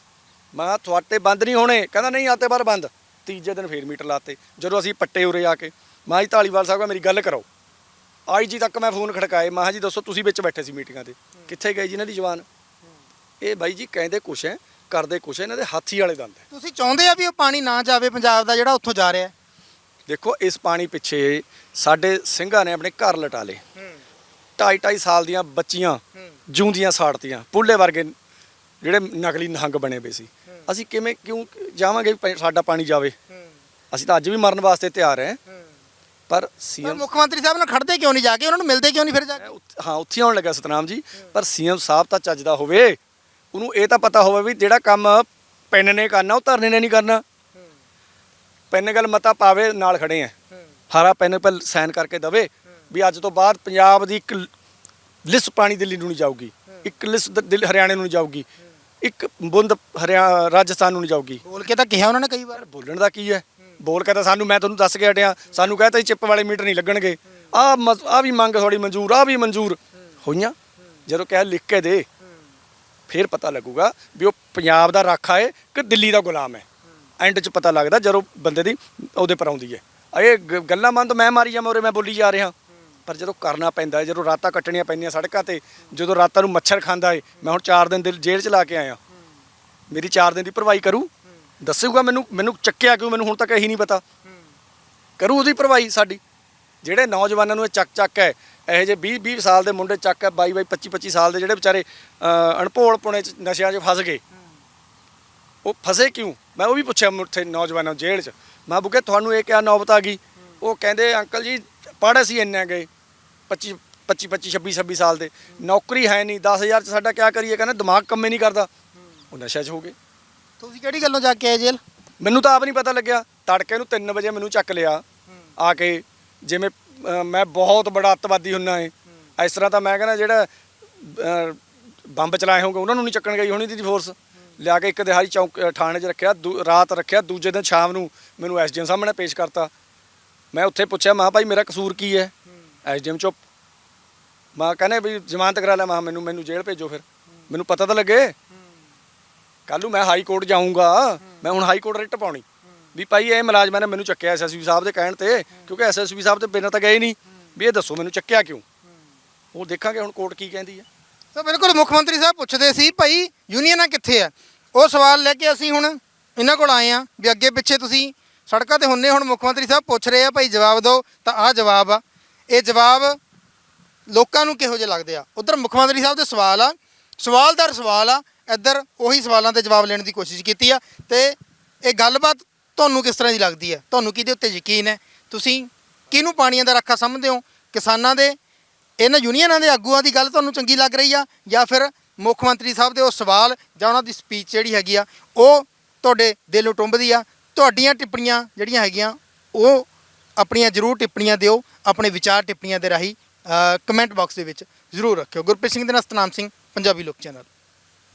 ਮੈਂ ਤੁਹਾਡੇ ਬੰਦ ਨਹੀਂ ਹੋਣੇ। ਕਹਿੰਦਾ ਨਹੀਂ ਆਤੇ ਬਾਰ ਬੰਦ। ਤੀਜੇ ਦਿਨ ਫੇਰ ਮੀਟਰ ਲਾਤੇ। ਜਦੋਂ ਅਸੀਂ ਪੱਟੇ ਉਰੇ ਆ ਕੇ ਮੈਂ ਜੀ ਧਾਲੀਵਾਲ ਸਾਹਿਬ ਨਾਲ ਮੇਰੀ ਗੱਲ ਕਰਾਓ ਆਈ ਜੀ ਤੱਕ ਮੈਂ ਫੋਨ ਖੜਕਾਏ। ਮੈਂ ਜੀ ਦੱਸੋ ਤੁਸੀਂ ਵਿੱਚ ਬੈਠੇ ਸੀ ਮੀਟਿੰਗਾਂ ਤੇ। ਕਿੱਥੇ ਗਏ ਜੀ ਇਹਨਾਂ ਦੀ ਜਵਾਨ? ਇਹ ਬਾਈ ਜੀ ਕਹਿੰਦੇ ਕੁਛ ਹੈ ਕਰਦੇ ਕੁਛ ਹੈ ਇਹਨਾਂ ਦੇ ਹਾਥੀ ਵਾਲੇ ਦੰਦ ਹੈ
ਤੁਸੀਂ ਚਾਹੁੰਦੇ ਆ ਵੀ ਉਹ ਪਾਣੀ ਨਾ ਜਾਵੇ ਪੰਜਾਬ ਦਾ ਜਿਹੜਾ ਉੱਥੋਂ ਜਾ ਰਿਹਾ?
ਦੇਖੋ ਇਸ ਪਾਣੀ ਪਿੱਛੇ ਸਾਡੇ ਸਿੰਘਾਂ ਨੇ ਆਪਣੇ ਘਰ ਲਟਾ ਲਏ। ਢਾਈ ਢਾਈ ਸਾਲ ਦੀਆਂ ਬੱਚੀਆਂ ਜੂੰਦੀਆਂ ਸਾੜਤੀਆਂ। ਪੁੱਲੇ ਵਰਗੇ ਜਿਹੜੇ ਨਕਲੀ ਨਹੰਗ ਬਣੇ ਪਏ ਸੀ। ਅਸੀਂ ਕਿਵੇਂ ਕਿਉਂ ਜਾਵਾਂਗੇ ਵੀ ਪ- ਸਾਡਾ ਪਾਣੀ ਜਾਵੇ? ਅਸੀਂ ਤਾਂ ਅੱਜ ਵੀ ਮਰਨ ਵਾਸਤੇ ਤਿਆਰ ਹੈ। ਪਰ
ਪਰ
ਸੀਐਮ
ਮੁੱਖ ਮੰਤਰੀ ਸਾਹਿਬ ਨਾਲ ਖੜਦੇ ਕਿਉਂ ਨਹੀਂ ਜਾ ਕੇ? ਉਹਨਾਂ ਨੂੰ ਮਿਲਦੇ ਕਿਉਂ ਨਹੀਂ ਫਿਰ ਜਾ ਕੇ?
ਹਾਂ ਉੱਥੇ ਆਉਣ ਲੱਗਾ ਸਤਨਾਮ ਜੀ। ਪਰ ਸੀਐਮ ਸਾਹਿਬ ਤਾਂ ਚੱਜਦਾ ਹੋਵੇ। ਉਹਨੂੰ ਇਹ ਤਾਂ ਪਤਾ ਹੋਵੇ ਵੀ ਜਿਹੜਾ ਕੰਮ ਪੈਨ ਨੇ ਕਰਨਾ ਉਹ ਧਰਨੇ ਨੇ ਨਹੀਂ ਕਰਨਾ। ਪੈਨ ਗੱਲ ਮਤਾ ਪਾਵੇ ਨਾਲ ਖੜੇ ਆ ਹਰਾ ਪੈਨ ਪਰ ਸਾਈਨ ਕਰਕੇ ਦਵੇ। ਵੀ ਅੱਜ ਤੋਂ ਬਾਅਦ ਪੰਜਾਬ ਦੀ ਇੱਕ ਲਿਸਟ ਪਾਣੀ ਦਿੱਲੀ ਨੂੰ ਨਹੀਂ ਜਾਊਗੀ। ਇੱਕ ਲਿਸਟ ਦਿੱਲੀ ਹਰਿਆਣੇ ਨੂੰ ਨਹੀਂ ਜਾਊਗੀ। ਇੱਕ ਬੁੰਦ ਹਰਿਆਣਾ ਰਾਜਸਥਾਨ ਨੂੰ ਨਹੀਂ ਜਾਊਗੀ।
ਬੋਲ ਕੇ ਤਾਂ ਕਿਹਾ ਉਹਨਾਂ ਨੇ ਕਈ ਵਾਰ।
ਬੋਲਣ ਦਾ ਕੀ ਹੈ? ਬੋਲ ਕੇ ਤਾਂ ਸਾਨੂੰ ਮੈਂ ਤੁਹਾਨੂੰ ਦੱਸ ਕੇ ਹਟਿਆ। ਸਾਨੂੰ ਕਹਿੰਦਾ ਚਿੱਪ ਵਾਲੇ ਮੀਟਰ ਨਹੀਂ ਲੱਗਣਗੇ। ਆ ਆ ਵੀ ਮੰਗ ਥੋੜੀ ਮਨਜ਼ੂਰ ਆ ਵੀ ਮਨਜ਼ੂਰ। ਹੋਈਆਂ। ਜਦੋਂ ਕਹਿ ਲਿਖ ਕੇ ਦੇ ਫਿਰ ਪਤਾ ਲੱਗੂਗਾ ਵੀ ਉਹ ਪੰਜਾਬ ਦਾ ਰਾਖਾ ਹੈ ਕਿ ਦਿੱਲੀ ਦਾ ਗੁਲਾਮ ਹੈ ਐਂਡ 'ਚ ਪਤਾ ਲੱਗਦਾ ਜਦੋਂ ਬੰਦੇ ਦੀ ਉਹਦੇ ਪਰ ਆਉਂਦੀ ਹੈ ਇਹ ਗੱਲਾਂ ਮੰਨ ਤਾਂ ਮੈਂ ਮਾਰੀ ਜਾਵਾਂ ਉਰੇ ਮੈਂ ਬੋਲੀ ਜਾ ਰਿਹਾ। ਪਰ ਜਦੋਂ ਕਰਨਾ ਪੈਂਦਾ ਹੈ ਜਦੋਂ ਰਾਤਾਂ ਕੱਟਣੀਆਂ ਪੈਂਦੀਆਂ ਸੜਕਾਂ ਤੇ ਜਦੋਂ ਰਾਤਾਂ ਨੂੰ ਮੱਛਰ ਖਾਂਦਾ ਏ ਮੈਂ ਹੁਣ 4 ਦਿਨ ਦਿਲ ਜੇਲ੍ਹ ਚ ਲਾ ਕੇ ਆਇਆ। ਮੇਰੀ 4 ਦਿਨ ਦੀ ਭਰਵਾਈ ਕਰੂ? ਦੱਸੂਗਾ ਮੈਨੂੰ ਮੈਨੂੰ ਚੱਕਿਆ ਕਿਉਂ? ਮੈਨੂੰ ਹੁਣ ਤੱਕ ਇਹੀ ਨਹੀਂ ਪਤਾ। ਕਰੂ ਉਹਦੀ ਭਰਵਾਈ ਸਾਡੀ। ਜਿਹੜੇ ਨੌਜਵਾਨਾਂ ਨੂੰ ਇਹ ਚੱਕ ਚੱਕ ਹੈ ਇਹੋ ਜਿਹੇ 20 20 ਸਾਲ ਦੇ ਮੁੰਡੇ ਚੱਕ ਹੈ 22 22 25 25 ਸਾਲ ਦੇ ਜਿਹੜੇ ਵਿਚਾਰੇ ਅਹ, ਅਣਭੋਲ ਪੁਣੇ ਚ ਨਸ਼ਿਆਂ 'ਚ ਫਸ ਗਏ। ਉਹ ਫਸੇ ਕਿਉਂ? ਮੈਂ ਉਹ ਵੀ ਪੁੱਛਿਆ ਉੱਥੇ ਨੌਜਵਾਨਾਂ ਨੂੰ ਜੇਲ੍ਹ 'ਚ। ਮੈਂ ਬੁਕੇ ਤੁਹਾਨੂੰ ਇਹ ਕਿਹਾ ਨੌਬਤ ਆ ਗਈ? ਉਹ ਕਹਿੰਦੇ ਅੰਕਲ ਜੀ ਪੜ੍ਹ ਅਸੀਂ ਇੰਨੇ ਗਏ। 25 25 25 26 26 ਸਾਲ ਦੇ। ਨੌਕਰੀ ਹੈ ਨਹੀਂ 10000 ਚ ਸਾਡਾ ਕਿਆ ਕਰੀਏ ਕਹਿੰਦੇ ਦਿਮਾਗ ਕੰਮੇ ਨਹੀਂ ਕਰਦਾ। ਉਹ ਨਸ਼ਾ 'ਚ ਹੋ ਗਏ।
ਤੁਸੀਂ ਕਿਹੜੀ ਗੱਲੋਂ ਜਾ ਕੇ ਆਏ ਜੇਲ੍ਹ?
ਮੈਨੂੰ ਤਾਂ ਆਪ ਨਹੀਂ ਪਤਾ ਲੱਗਿਆ। ਤੜਕੇ ਨੂੰ 3 ਵਜੇ ਮੈਨੂੰ ਚੱਕ ਲਿਆ। ਆ ਕੇ ਜਿਵੇਂ ਮੈਂ ਬਹੁਤ ਬੜਾ ਅੱਤਵਾਦੀ ਹੁੰਨਾ ਏ। ਇਸ ਤਰ੍ਹਾਂ ਤਾਂ ਮੈਂ ਕਹਿੰਦਾ ਜਿਹੜਾ ਬੰਬ ਚਲਾਏ ਹੋਗੇ ਉਹਨਾਂ ਨੂੰ ਨਹੀਂ ਚੱਕਣ ਗਈ ਹੋਣੀ ਦੀ ਫੋਰਸ ਲਿਆ ਕੇ ਇੱਕ ਦਿਹਾੜੀ ਚੌਂਕ ਥਾਣੇ 'ਚ ਰੱਖਿਆ। ਰਾਤ ਰੱਖਿਆ। ਦੂਜੇ ਦਿਨ ਸ਼ਾਮ ਨੂੰ ਮੈਨੂੰ ਐਸਡੀਐਮ ਸਾਹਮਣੇ ਪੇਸ਼ ਕਰਤਾ। ਮੈਂ ਉੱਥੇ ਪੁੱਛਿਆ ਮਾਂ ਭਾਈ ਮੇਰਾ ਕਸੂਰ ਕੀ ਹੈ? ਐਸਡੀਐਮ ਚੁੱਪ। ਮਾਂ ਕਹਿੰਦੇ ਵੀ ਜ਼ਮਾਨਤ ਕਰਾ ਲੈ। ਮਾਂ ਮੈਨੂੰ ਮੈਨੂੰ ਜੇਲ੍ਹ ਭੇਜੋ ਫਿਰ। ਮੈਨੂੰ ਪਤਾ ਤਾਂ ਲੱਗੇ। ਕੱਲ ਨੂੰ ਮੈਂ ਹਾਈ ਕੋਰਟ ਜਾਊਂਗਾ। ਮੈਂ ਹੁਣ ਹਾਈ ਕੋਰਟ ਰਿਟ ਪਾਉਣੀ। ਵੀ ਭਾਈ ਇਹ ਮੁਲਾਜ਼ਮਾਂ ਨੇ ਮੈਨੂੰ ਚੱਕਿਆ ਐਸਐਸਪੀ ਸਾਹਿਬ ਦੇ ਕਹਿਣ ਤੇ। ਕਿਉਂਕਿ ਐਸਐਸਪੀ ਸਾਹਿਬ ਤੇ ਬਿਨਾਂ ਤਾਂ ਗਏ ਨਹੀਂ। ਵੀ ਇਹ ਦੱਸੋ ਮੈਨੂੰ ਚੱਕਿਆ ਕਿਉਂ? ਉਹ ਦੇਖਾਂਗੇ ਹੁਣ ਕੋਰਟ ਕੀ ਕਹਿੰਦੀ ਹੈ।
ਸੋ ਬਿਲਕੁਲ ਮੁੱਖ ਮੰਤਰੀ ਸਾਹਿਬ ਪੁੱਛਦੇ ਸੀ, ਭਾਈ ਯੂਨੀਅਨਾਂ ਕਿੱਥੇ ਆ? ਉਹ ਸਵਾਲ ਲੈ ਕੇ ਅਸੀਂ ਹੁਣ ਇਹਨਾਂ ਕੋਲ ਆਏ ਆ ਵੀ ਅੱਗੇ ਪਿੱਛੇ ਤੁਸੀਂ ਸੜਕਾਂ ਤੇ ਹੁੰਨੇ ਹੁਣ ਮੁੱਖ ਮੰਤਰੀ ਸਾਹਿਬ ਪੁੱਛ ਰਹੇ ਆ, ਭਾਈ ਜਵਾਬ ਦਿਓ ਤਾਂ ਆਹ ਜਵਾਬ ਆ। ਇਹ ਜਵਾਬ ਲੋਕਾਂ ਨੂੰ ਕਿਹੋ ਜਿਹੇ ਲੱਗਦੇ ਆ? ਉਧਰ ਮੁੱਖ ਮੰਤਰੀ ਸਾਹਿਬ ਦੇ ਸਵਾਲ ਆ। ਸਵਾਲਦਾਰ ਸਵਾਲ ਆ। ਇੱਧਰ ਉਹੀ ਸਵਾਲਾਂ ਦੇ ਜਵਾਬ ਲੈਣ ਦੀ ਕੋਸ਼ਿਸ਼ ਕੀਤੀ ਆ। ਤੇ ਇਹ ਗੱਲਬਾਤ ਤੁਹਾਨੂੰ ਕਿਸ ਤਰ੍ਹਾਂ ਦੀ ਲੱਗਦੀ ਹੈ? ਤੁਹਾਨੂੰ ਕਿਹਦੇ ਉੱਤੇ ਯਕੀਨ ਹੈ? ਤੁਸੀਂ ਕਿਹਨੂੰ ਪਾਣੀਆਂ ਦਾ ਰੱਖਾ ਸਮਝਦੇ ਹੋ? ਕਿਸਾਨਾਂ ਦੇ, ਇਹਨਾਂ ਯੂਨੀਅਨਾਂ ਦੇ ਆਗੂਆਂ ਦੀ ਗੱਲ ਤੁਹਾਨੂੰ ਚੰਗੀ ਲੱਗ ਰਹੀ ਆ? ਜਾਂ ਫਿਰ ਮੁੱਖ ਮੰਤਰੀ ਸਾਹਿਬ ਦੇ ਉਹ ਸਵਾਲ ਜਾਂ ਉਹਨਾਂ ਦੀ ਸਪੀਚ ਜਿਹੜੀ ਹੈਗੀ ਆ, ਉਹ ਤੁਹਾਡੇ ਦਿਲ ਨੂੰ ਟੁੰਬਦੀ ਆ? ਤੁਹਾਡੀਆਂ ਟਿੱਪਣੀਆਂ ਜਿਹੜੀਆਂ ਹੈਗੀਆਂ, ਉਹ ਆਪਣੀਆਂ ਜ਼ਰੂਰ ਟਿੱਪਣੀਆਂ ਦਿਓ, ਆਪਣੇ ਵਿਚਾਰ ਟਿੱਪਣੀਆਂ ਦੇ ਰਾਹੀਂ ਕਮੈਂਟ ਬਾਕਸ ਦੇ ਵਿੱਚ ਜ਼ਰੂਰ ਰੱਖਿਓ। ਗੁਰਪ੍ਰੀਤ ਸਿੰਘ ਦੇ ਨਾਲ ਸਤਨਾਮ ਸਿੰਘ, ਪੰਜਾਬੀ ਲੋਕ ਚੈਨਲ।